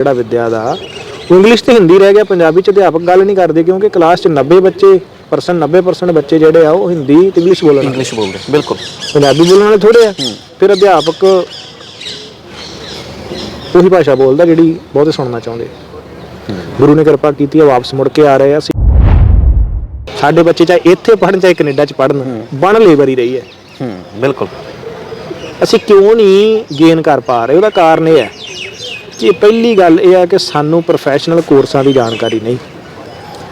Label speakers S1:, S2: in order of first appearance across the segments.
S1: ਜਿਹੜਾ ਵਿਦਿਆ ਦਾ ਇੰਗਲਿਸ਼ ਤੇ ਹਿੰਦੀ ਰਹਿ ਗਿਆ ਪੰਜਾਬੀ ਚ ਅਧਿਆਪਕ ਗੱਲ ਨਹੀਂ ਕਰਦੇ ਕਿਉਂਕਿ ਕਲਾਸ ਚ 90 ਬੱਚੇ ਪਰਸਨ 90% ਬੱਚੇ ਜਿਹੜੇ ਆ ਉਹ ਹਿੰਦੀ ਤੇ ਇੰਗਲਿਸ਼ ਬੋਲਣ।
S2: ਇੰਗਲਿਸ਼ ਬੋਲਦੇ ਬਿਲਕੁਲ।
S1: ਪੰਜਾਬੀ ਬੋਲਣ ਵਾਲੇ ਥੋੜੇ ਆ। ਫਿਰ ਅਧਿਆਪਕ ਉਹੀ ਭਾਸ਼ਾ ਬੋਲਦਾ ਜਿਹੜੀ ਬਹੁਤੇ ਸੁਣਨਾ ਚਾਹੁੰਦੇ। ਗੁਰੂ ਨੇ ਕਿਰਪਾ ਕੀਤੀ ਆ ਵਾਪਸ ਮੁੜ ਕੇ ਆ ਰਹੇ ਆ। ਸਾਡੇ ਬੱਚੇ ਚਾਹੇ ਇੱਥੇ ਪੜ੍ਹਨ ਚਾਹੇ ਕੈਨੇਡਾ ਚ ਪੜ੍ਹਨ ਬਣ ਲੇਬਰ ਰਹੀ ਹੈ।
S2: ਹੂੰ ਬਿਲਕੁਲ।
S1: ਅਸੀਂ ਕਿਉਂ ਨਹੀਂ ਗੇਨ ਕਰ ਪਾ ਰਹੇ? ਉਹਦਾ ਕਾਰਨ ਇਹ ਹੈ ਕਿ ਪਹਿਲੀ ਗੱਲ ਇਹ ਹੈ ਕਿ ਸਾਨੂੰ ਪ੍ਰੋਫੈਸ਼ਨਲ ਕੋਰਸਾਂ ਦੀ ਜਾਣਕਾਰੀ ਨਹੀਂ।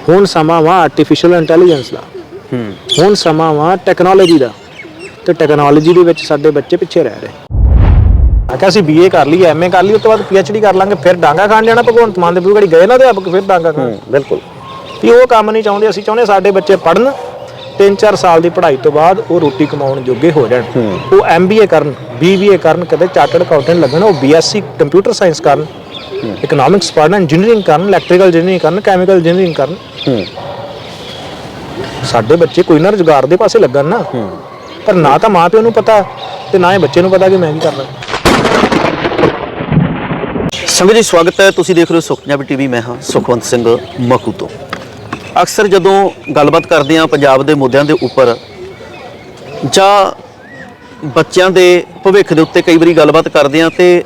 S1: ਹੁਣ ਸਮਾਂ ਵਾ ਆਰਟੀਫੀਸ਼ੀਅਲ ਇੰਟੈਲੀਜੈਂਸ ਦਾ।
S2: ਹੂੰ।
S1: ਹੁਣ ਸਮਾਂ ਵਾ ਟੈਕਨੋਲੋਜੀ ਦਾ। ਤੇ ਟੈਕਨੋਲੋਜੀ ਦੇ ਵਿੱਚ ਸਾਡੇ ਬੱਚੇ ਪਿੱਛੇ ਰਹਿ ਰਹੇ। ਆ ਕਿ ਅਸੀਂ ਬੀਏ ਕਰ ਲਈ ਐਮਏ ਕਰ ਲਈ ਉਸ ਤੋਂ ਬਾਅਦ ਪੀਐਚਡੀ ਕਰ ਲਾਂਗੇ ਫਿਰ ਡਾਂਗਾ ਖਾਣ ਜਾਣਾ ਭਗਵੰਤ ਮਾਨ ਦੇ ਬੂਗੜੀ ਗਏ ਨਾ ਅਧਿਆਪਕ ਫਿਰ ਡਾਂਗਾ ਖਾਣ।
S2: ਬਿਲਕੁਲ।
S1: ਵੀ ਉਹ ਕੰਮ ਨਹੀਂ ਚਾਹੁੰਦੇ ਅਸੀਂ ਚਾਹੁੰਦੇ ਸਾਡੇ ਬੱਚੇ ਪੜ੍ਹਨ 3-4 ਸਾਲ ਦੀ ਪੜ੍ਹਾਈ ਤੋਂ ਬਾਅਦ ਉਹ ਰੋਟੀ ਕਮਾਉਣ ਜੋਗੇ ਹੋ ਜਾਣ। ਉਹ ਐਮਬੀਏ ਕਰਨ। ਬੀਬੀਏ ਕਰਨ ਕਦੇ ਚਾਰਟਰਡ ਅਕਾਊਂਟੈਂਟ ਲੱਗਣ ਉਹ ਬੀਐਸਸੀ ਕੰਪਿਊਟਰ ਸਾਇੰਸ ਕਰਨ ਇਕਨੋਮਿਕਸ ਪੜ੍ਹਨ ਇੰਜੀਨੀਅਰਿੰਗ ਕਰਨ ਇਲੈਕਟ੍ਰੀਕਲ ਇੰਜੀਨੀਅਰਿੰਗ ਕਰਨ ਕੈਮੀਕਲ ਇੰਜੀਨੀਅਰਿੰਗ ਕਰਨ। ਸਾਡੇ ਬੱਚੇ ਕੋਈ ਨਾ ਰੁਜ਼ਗਾਰ ਦੇ ਪਾਸੇ ਲੱਗਣ ਨਾ। ਪਰ ਨਾ ਤਾਂ ਮਾਂ ਪਿਓ ਨੂੰ ਪਤਾ ਤੇ ਨਾ ਹੀ ਬੱਚੇ ਨੂੰ ਪਤਾ ਕਿ ਮੈਂ ਕੀ ਕਰਨਾ
S2: ਸੰਗਤ ਜੀ ਸਵਾਗਤ ਹੈ। ਤੁਸੀਂ ਦੇਖ ਰਹੇ ਹੋ ਸੁਖ ਪੰਜਾਬੀ ਟੀਵੀ। ਮੈਂ ਹਾਂ ਸੁਖਵੰਤ ਸਿੰਘ ਮਖੂ ਤੋਂ ਅਕਸਰ ਜਦੋਂ ਗੱਲਬਾਤ ਕਰਦੇ ਹਾਂ ਪੰਜਾਬ ਦੇ ਮੁੱਦਿਆਂ ਦੇ ਉੱਪਰ ਜਾਂ ਬੱਚਿਆਂ ਦੇ ਭਵਿੱਖ ਦੇ ਉੱਤੇ ਕਈ ਵਾਰੀ ਗੱਲਬਾਤ ਕਰਦੇ ਹਾਂ ਤੇ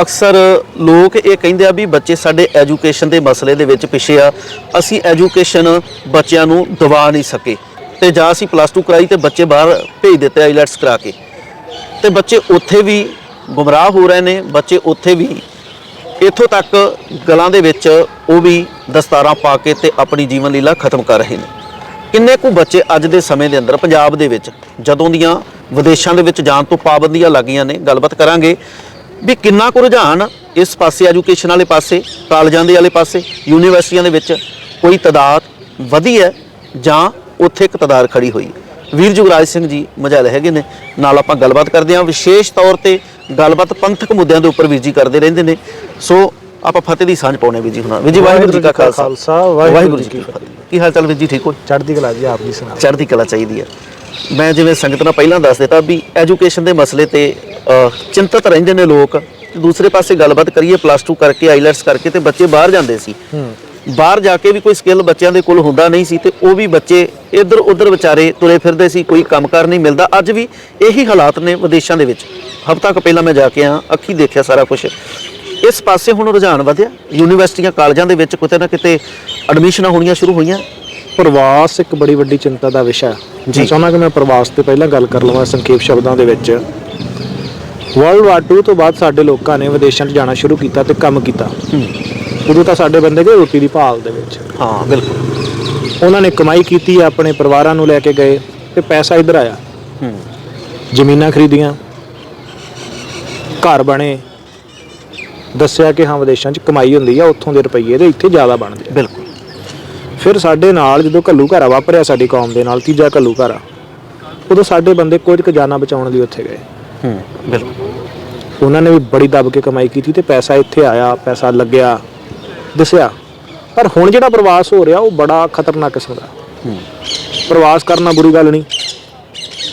S2: ਅਕਸਰ ਲੋਕ ਇਹ ਕਹਿੰਦੇ ਆ ਵੀ ਬੱਚੇ ਸਾਡੇ ਐਜੂਕੇਸ਼ਨ ਦੇ ਮਸਲੇ ਦੇ ਵਿੱਚ ਪਿੱਛੇ ਆ, ਅਸੀਂ ਐਜੂਕੇਸ਼ਨ ਬੱਚਿਆਂ ਨੂੰ ਦਵਾ ਨਹੀਂ ਸਕੇ। ਤੇ ਜਾਂ ਅਸੀਂ ਪਲੱਸ 2 ਕਰਾਈ ਤੇ ਬੱਚੇ ਬਾਹਰ ਭੇਜ ਦਿੱਤੇ ਆਈਲੈਟਸ ਕਰਾ ਕੇ। ਤੇ ਬੱਚੇ ਉੱਥੇ ਵੀ ਗੁੰਮਰਾਹ ਹੋ ਰਹੇ ਨੇ, ਬੱਚੇ ਉੱਥੇ ਵੀ ਇੱਥੋਂ ਤੱਕ ਗਲਾਂ ਦੇ ਵਿੱਚ ਉਹ ਵੀ ਦਸਤਾਰਾਂ ਪਾ ਕੇ ਤੇ ਆਪਣੀ ਜੀਵਨ ਲੀਲਾ ਖਤਮ ਕਰ ਰਹੇ ਨੇ। ਕਿੰਨੇ ਕੁ ਬੱਚੇ ਅੱਜ ਦੇ ਸਮੇਂ ਦੇ ਅੰਦਰ ਪੰਜਾਬ ਦੇ ਵਿੱਚ, ਜਦੋਂ ਦੀਆਂ ਵਿਦੇਸ਼ਾਂ ਦੇ ਵਿੱਚ ਜਾਣ ਤੋਂ ਪਾਬੰਦੀਆਂ ਲੱਗੀਆਂ ਨੇ। ਗੱਲਬਾਤ ਕਰਾਂਗੇ ਵੀ ਕਿੰਨਾ ਕੁ ਰੁਝਾਨ ਇਸ ਪਾਸੇ ਐਜੂਕੇਸ਼ਨ ਵਾਲੇ ਪਾਸੇ ਕਾਲਜਾਂ ਦੇ ਵਾਲੇ ਪਾਸੇ ਯੂਨੀਵਰਸਿਟੀਆਂ ਦੇ ਵਿੱਚ ਕੋਈ ਤਦਾਦ ਵਧੀ ਹੈ ਜਾਂ ਉੱਥੇ ਇੱਕ ਤਦਾਦ ਖੜੀ ਹੋਈ। ਵੀਰ ਜੁਗਰਾਜ ਸਿੰਘ ਜੀ ਮਜਾਲ ਹੈਗੇ ਨੇ ਨਾਲ ਆਪਾਂ ਗੱਲਬਾਤ ਕਰਦੇ ਹਾਂ। ਵਿਸ਼ੇਸ਼ ਤੌਰ ਤੇ ਗੱਲਬਾਤ ਪੰਥਕ ਮੁੱਦਿਆਂ ਦੇ ਉੱਪਰ ਵੀਰ ਜੀ ਕਰਦੇ ਰਹਿੰਦੇ ਨੇ। ਸੋ ਆਪਾਂ ਫਤਿਹ ਦੀ ਸਾਂਝ ਪਾਉਣੇ ਵੀਰ ਜੀ ਹੁਣ ਵੀਰ ਜੀ ਵਾਹਿਗੁਰੂ ਜੀ ਕਾ ਖਾਲਸਾ। ਵਾਹਿਗੁਰੂ ਜੀ ਕੀ ਫਤਿਹ। ਕੀ ਹਾਲ ਚਾਲ ਵੀਰ ਜੀ ਠੀਕ ਹੋ?
S1: ਚੜ੍ਹਦੀ ਕਲਾ ਜੀ ਆਪ ਜੀ ਸੁਣਾ
S2: ਚੜ੍ਹਦੀ ਕਲਾ ਚਾਹੀਦੀ ਹੈ। ਮੈਂ ਜਿਵੇਂ ਸੰਗਤ ਨਾਲ ਪਹਿਲਾਂ ਦੱਸ ਦਿੱਤਾ ਵੀ ਐਜੂਕੇਸ਼ਨ ਦੇ ਮਸਲੇ ਤੇ ਚਿੰਤਤ ਰਹਿੰਦੇ ਨੇ ਲੋਕ ਤੇ ਦੂਸਰੇ ਪਾਸੇ ਗੱਲਬਾਤ ਕਰੀਏ ਪਲੱਸ 2 ਕਰਕੇ ਆਈਲੈਟਸ ਕਰਕੇ ਤੇ ਬੱਚੇ ਬਾਹਰ ਜਾਂਦੇ ਸੀ। ਬਾਹਰ ਜਾ ਕੇ ਵੀ ਕੋਈ ਸਕਿੱਲ ਬੱਚਿਆਂ ਦੇ ਕੋਲ ਹੁੰਦਾ ਨਹੀਂ ਸੀ ਤੇ ਉਹ ਵੀ ਬੱਚੇ ਇੱਧਰ ਉੱਧਰ ਵਿਚਾਰੇ ਤੁਰੇ ਫਿਰਦੇ ਸੀ ਕੋਈ ਕੰਮਕਾਰ ਨਹੀਂ ਮਿਲਦਾ। ਅੱਜ ਵੀ ਇਹੀ ਹਾਲਾਤ ਨੇ ਵਿਦੇਸ਼ਾਂ ਦੇ ਵਿੱਚ। ਹਫ਼ਤਾ ਕੁ ਪਹਿਲਾਂ ਮੈਂ ਜਾ ਕੇ ਆਇਆ ਅੱਖੀ ਦੇਖਿਆ ਸਾਰਾ ਕੁਝ ਇਸ ਪਾਸੇ ਹੁਣ ਰੁਝਾਨ ਵਧਿਆ। ਯੂਨੀਵਰਸਿਟੀਆਂ ਕਾਲਜਾਂ ਦੇ ਵਿੱਚ ਕਿਤੇ ਨਾ ਕਿਤੇ ਐਡਮਿਸ਼ਨਾਂ ਹੋਣੀਆਂ ਸ਼ੁਰੂ ਹੋਈਆਂ।
S1: ਪ੍ਰਵਾਸ ਇੱਕ ਬੜੀ ਵੱਡੀ ਚਿੰਤਾ ਦਾ ਵਿਸ਼ਾ ਹੈ। ਮੈਂ ਚਾਹੁੰਦਾ ਕਿ ਮੈਂ ਪ੍ਰਵਾਸ ਤੇ ਪਹਿਲਾਂ ਗੱਲ ਕਰ ਲਵਾਂ ਸੰਖੇਪ ਸ਼ਬਦਾਂ ਦੇ ਵਿੱਚ। ਵਰਲਡ ਵਾਰ 2 ਤੋਂ ਬਾਅਦ ਸਾਡੇ ਲੋਕਾਂ ਨੇ ਵਿਦੇਸ਼ਾਂ 'ਚ ਜਾਣਾ ਸ਼ੁਰੂ ਕੀਤਾ ਤੇ ਕੰਮ ਕੀਤਾ। ਉਦੋਂ ਤਾਂ ਸਾਡੇ ਬੰਦੇ ਗਏ ਰੋਟੀ ਦੀ ਭਾਲ ਦੇ ਵਿੱਚ।
S2: ਹਾਂ ਬਿਲਕੁਲ।
S1: ਉਹਨਾਂ ਨੇ ਕਮਾਈ ਕੀਤੀ ਆਪਣੇ ਪਰਿਵਾਰਾਂ ਨੂੰ ਲੈ ਕੇ ਗਏ ਤੇ ਪੈਸਾ ਇੱਧਰ ਆਇਆ।
S2: ਹੂੰ।
S1: ਜ਼ਮੀਨਾਂ ਖਰੀਦੀਆਂ ਘਰ ਬਣੇ। ਦੱਸਿਆ ਕਿ ਹਾਂ ਵਿਦੇਸ਼ਾਂ 'ਚ ਕਮਾਈ ਹੁੰਦੀ ਆ ਉੱਥੋਂ ਦੇ ਰੁਪਈਏ ਤੇ ਇੱਥੇ ਜ਼ਿਆਦਾ ਬਣਦੇ।
S2: ਬਿਲਕੁਲ।
S1: ਫਿਰ ਸਾਡੇ ਨਾਲ ਜਦੋਂ ਘੱਲੂ ਘਰਾ ਵਾਪਰਿਆ ਸਾਡੀ ਕੌਮ ਦੇ ਨਾਲ ਤੀਜਾ ਘੱਲੂ ਘਰਾ ਉਦੋਂ ਸਾਡੇ ਬੰਦੇ ਕੁਝ ਕੁ ਜਾਨਾਂ ਬਚਾਉਣ ਲਈ ਉੱਥੇ ਗਏ।
S2: ਹੂੰ ਬਿਲਕੁਲ
S1: ਉਹਨਾਂ ਨੇ ਵੀ ਬੜੀ ਦਬ ਕੇ ਕਮਾਈ ਕੀਤੀ ਤੇ ਪੈਸਾ ਇੱਥੇ ਆਇਆ ਪੈਸਾ ਲੱਗਿਆ ਦਿਸਿਆ। ਪਰ ਹੁਣ ਜਿਹੜਾ ਪ੍ਰਵਾਸ ਹੋ ਰਿਹਾ ਉਹ ਬੜਾ ਖਤਰਨਾਕ ਕਿਸਮ ਦਾ।
S2: ਹੂੰ।
S1: ਪ੍ਰਵਾਸ ਕਰਨਾ ਬੁਰੀ ਗੱਲ ਨਹੀਂ।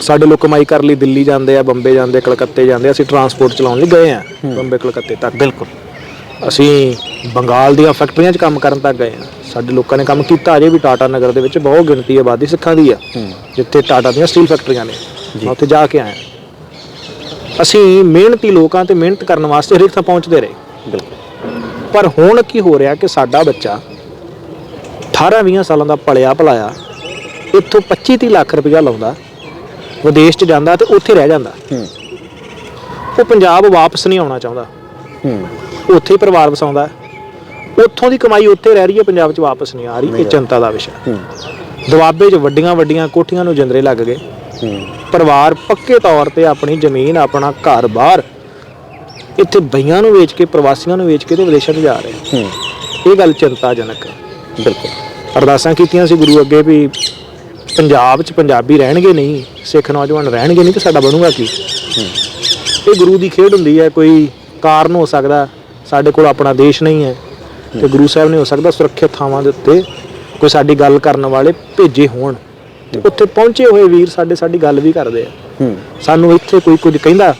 S1: ਸਾਡੇ ਲੋਕ ਕਮਾਈ ਕਰ ਲਈ ਦਿੱਲੀ ਜਾਂਦੇ ਆ ਬੰਬੇ ਜਾਂਦੇ ਕਲਕੱਤੇ ਜਾਂਦੇ ਅਸੀਂ ਟਰਾਂਸਪੋਰਟ ਚਲਾਉਣ ਲਈ ਗਏ ਆ ਬੰਬੇ ਕਲਕੱਤੇ ਤੱਕ।
S2: ਬਿਲਕੁਲ।
S1: ਅਸੀਂ ਬੰਗਾਲ ਦੀਆਂ ਫੈਕਟਰੀਆਂ 'ਚ ਕੰਮ ਕਰਨ ਤੱਕ ਗਏ ਆ ਸਾਡੇ ਲੋਕਾਂ ਨੇ ਕੰਮ ਕੀਤਾ ਅਜੇ ਵੀ ਟਾਟਾ ਨਗਰ ਦੇ ਵਿੱਚ ਬਹੁਤ ਗਿਣਤੀ ਆਬਾਦੀ ਸਿੱਖਾਂ ਦੀ ਆ ਜਿੱਥੇ ਟਾਟਾ ਦੀਆਂ ਸਟੀਲ ਫੈਕਟਰੀਆਂ ਨੇ। ਮੈਂ ਉੱਥੇ ਜਾ ਕੇ ਆਇਆ। ਅਸੀਂ ਮਿਹਨਤੀ ਲੋਕਾਂ ਤੇ ਮਿਹਨਤ ਕਰਨ ਵਾਸਤੇ ਹਰੇਕ ਥਾਂ ਪਹੁੰਚਦੇ ਰਹੇ।
S2: ਬਿਲਕੁਲ।
S1: ਪਰ ਹੁਣ ਕੀ ਹੋ ਰਿਹਾ ਕਿ ਸਾਡਾ ਬੱਚਾ 18-20 ਸਾਲਾਂ ਦਾ ਪਲਿਆ ਭਲਾਇਆ ਇੱਥੋਂ 25-30 ਲੱਖ ਰੁਪਇਆ ਲਾਉਂਦਾ ਵਿਦੇਸ਼ 'ਚ ਜਾਂਦਾ ਤੇ ਉੱਥੇ ਰਹਿ ਜਾਂਦਾ।
S2: ਹੂੰ।
S1: ਉਹ ਪੰਜਾਬ ਵਾਪਸ ਨਹੀਂ ਆਉਣਾ ਚਾਹੁੰਦਾ।
S2: ਹੂੰ।
S1: ਉੱਥੇ ਹੀ ਪਰਿਵਾਰ ਵਸਾਉਂਦਾ ਹੈ। ਉੱਥੋਂ ਦੀ ਕਮਾਈ ਉੱਥੇ ਰਹਿ ਰਹੀ ਹੈ ਪੰਜਾਬ 'ਚ ਵਾਪਸ ਨਹੀਂ ਆ ਰਹੀ ਇਹ ਚਿੰਤਾ ਦਾ ਵਿਸ਼ਾ। ਦੁਆਬੇ 'ਚ ਵੱਡੀਆਂ ਵੱਡੀਆਂ ਕੋਠੀਆਂ ਨੂੰ ਜਿੰਦਰੇ ਲੱਗ ਗਏ। ਪਰਿਵਾਰ ਪੱਕੇ ਤੌਰ ਤੇ ਆਪਣੀ ਜ਼ਮੀਨ ਆਪਣਾ ਘਰ ਬਾਹਰ ਇੱਥੇ ਬਈਆਂ ਨੂੰ ਵੇਚ ਕੇ ਪ੍ਰਵਾਸੀਆਂ ਨੂੰ ਵੇਚ ਕੇ ਤੇ ਵਿਦੇਸ਼ਾਂ 'ਚ ਜਾ ਰਹੇ ਇਹ ਗੱਲ ਚਿੰਤਾਜਨਕ ਹੈ।
S2: ਬਿਲਕੁਲ।
S1: ਅਰਦਾਸਾਂ ਕੀਤੀਆਂ ਸੀ ਗੁਰੂ ਅੱਗੇ ਵੀ ਪੰਜਾਬ 'ਚ ਪੰਜਾਬੀ ਰਹਿਣਗੇ ਨਹੀਂ ਸਿੱਖ ਨੌਜਵਾਨ ਰਹਿਣਗੇ ਨਹੀਂ ਤੇ ਸਾਡਾ ਬਣੂਗਾ ਕੀ? ਇਹ ਗੁਰੂ ਦੀ ਖੇਡ ਹੁੰਦੀ ਹੈ ਕੋਈ ਕਾਰਨ ਹੋ ਸਕਦਾ। ਸਾਡੇ ਕੋਲ ਆਪਣਾ ਦੇਸ਼ ਨਹੀਂ ਹੈ ਤੇ ਗੁਰੂ ਸਾਹਿਬ ਨੇ ਹੋ ਸਕਦਾ ਸੁਰੱਖਿਅਤ ਥਾਵਾਂ ਦੇ ਉੱਤੇ ਕੋਈ ਸਾਡੀ ਗੱਲ ਕਰਨ ਵਾਲੇ ਭੇਜੇ ਹੋਣ। ਤੇ ਉੱਥੇ ਪਹੁੰਚੇ ਹੋਏ ਵੀਰ ਸਾਡੇ ਸਾਡੀ ਗੱਲ ਵੀ ਕਰਦੇ ਆ। ਸਾਨੂੰ ਇੱਥੇ ਕੋਈ ਕੁਝ ਕਹਿੰਦਾ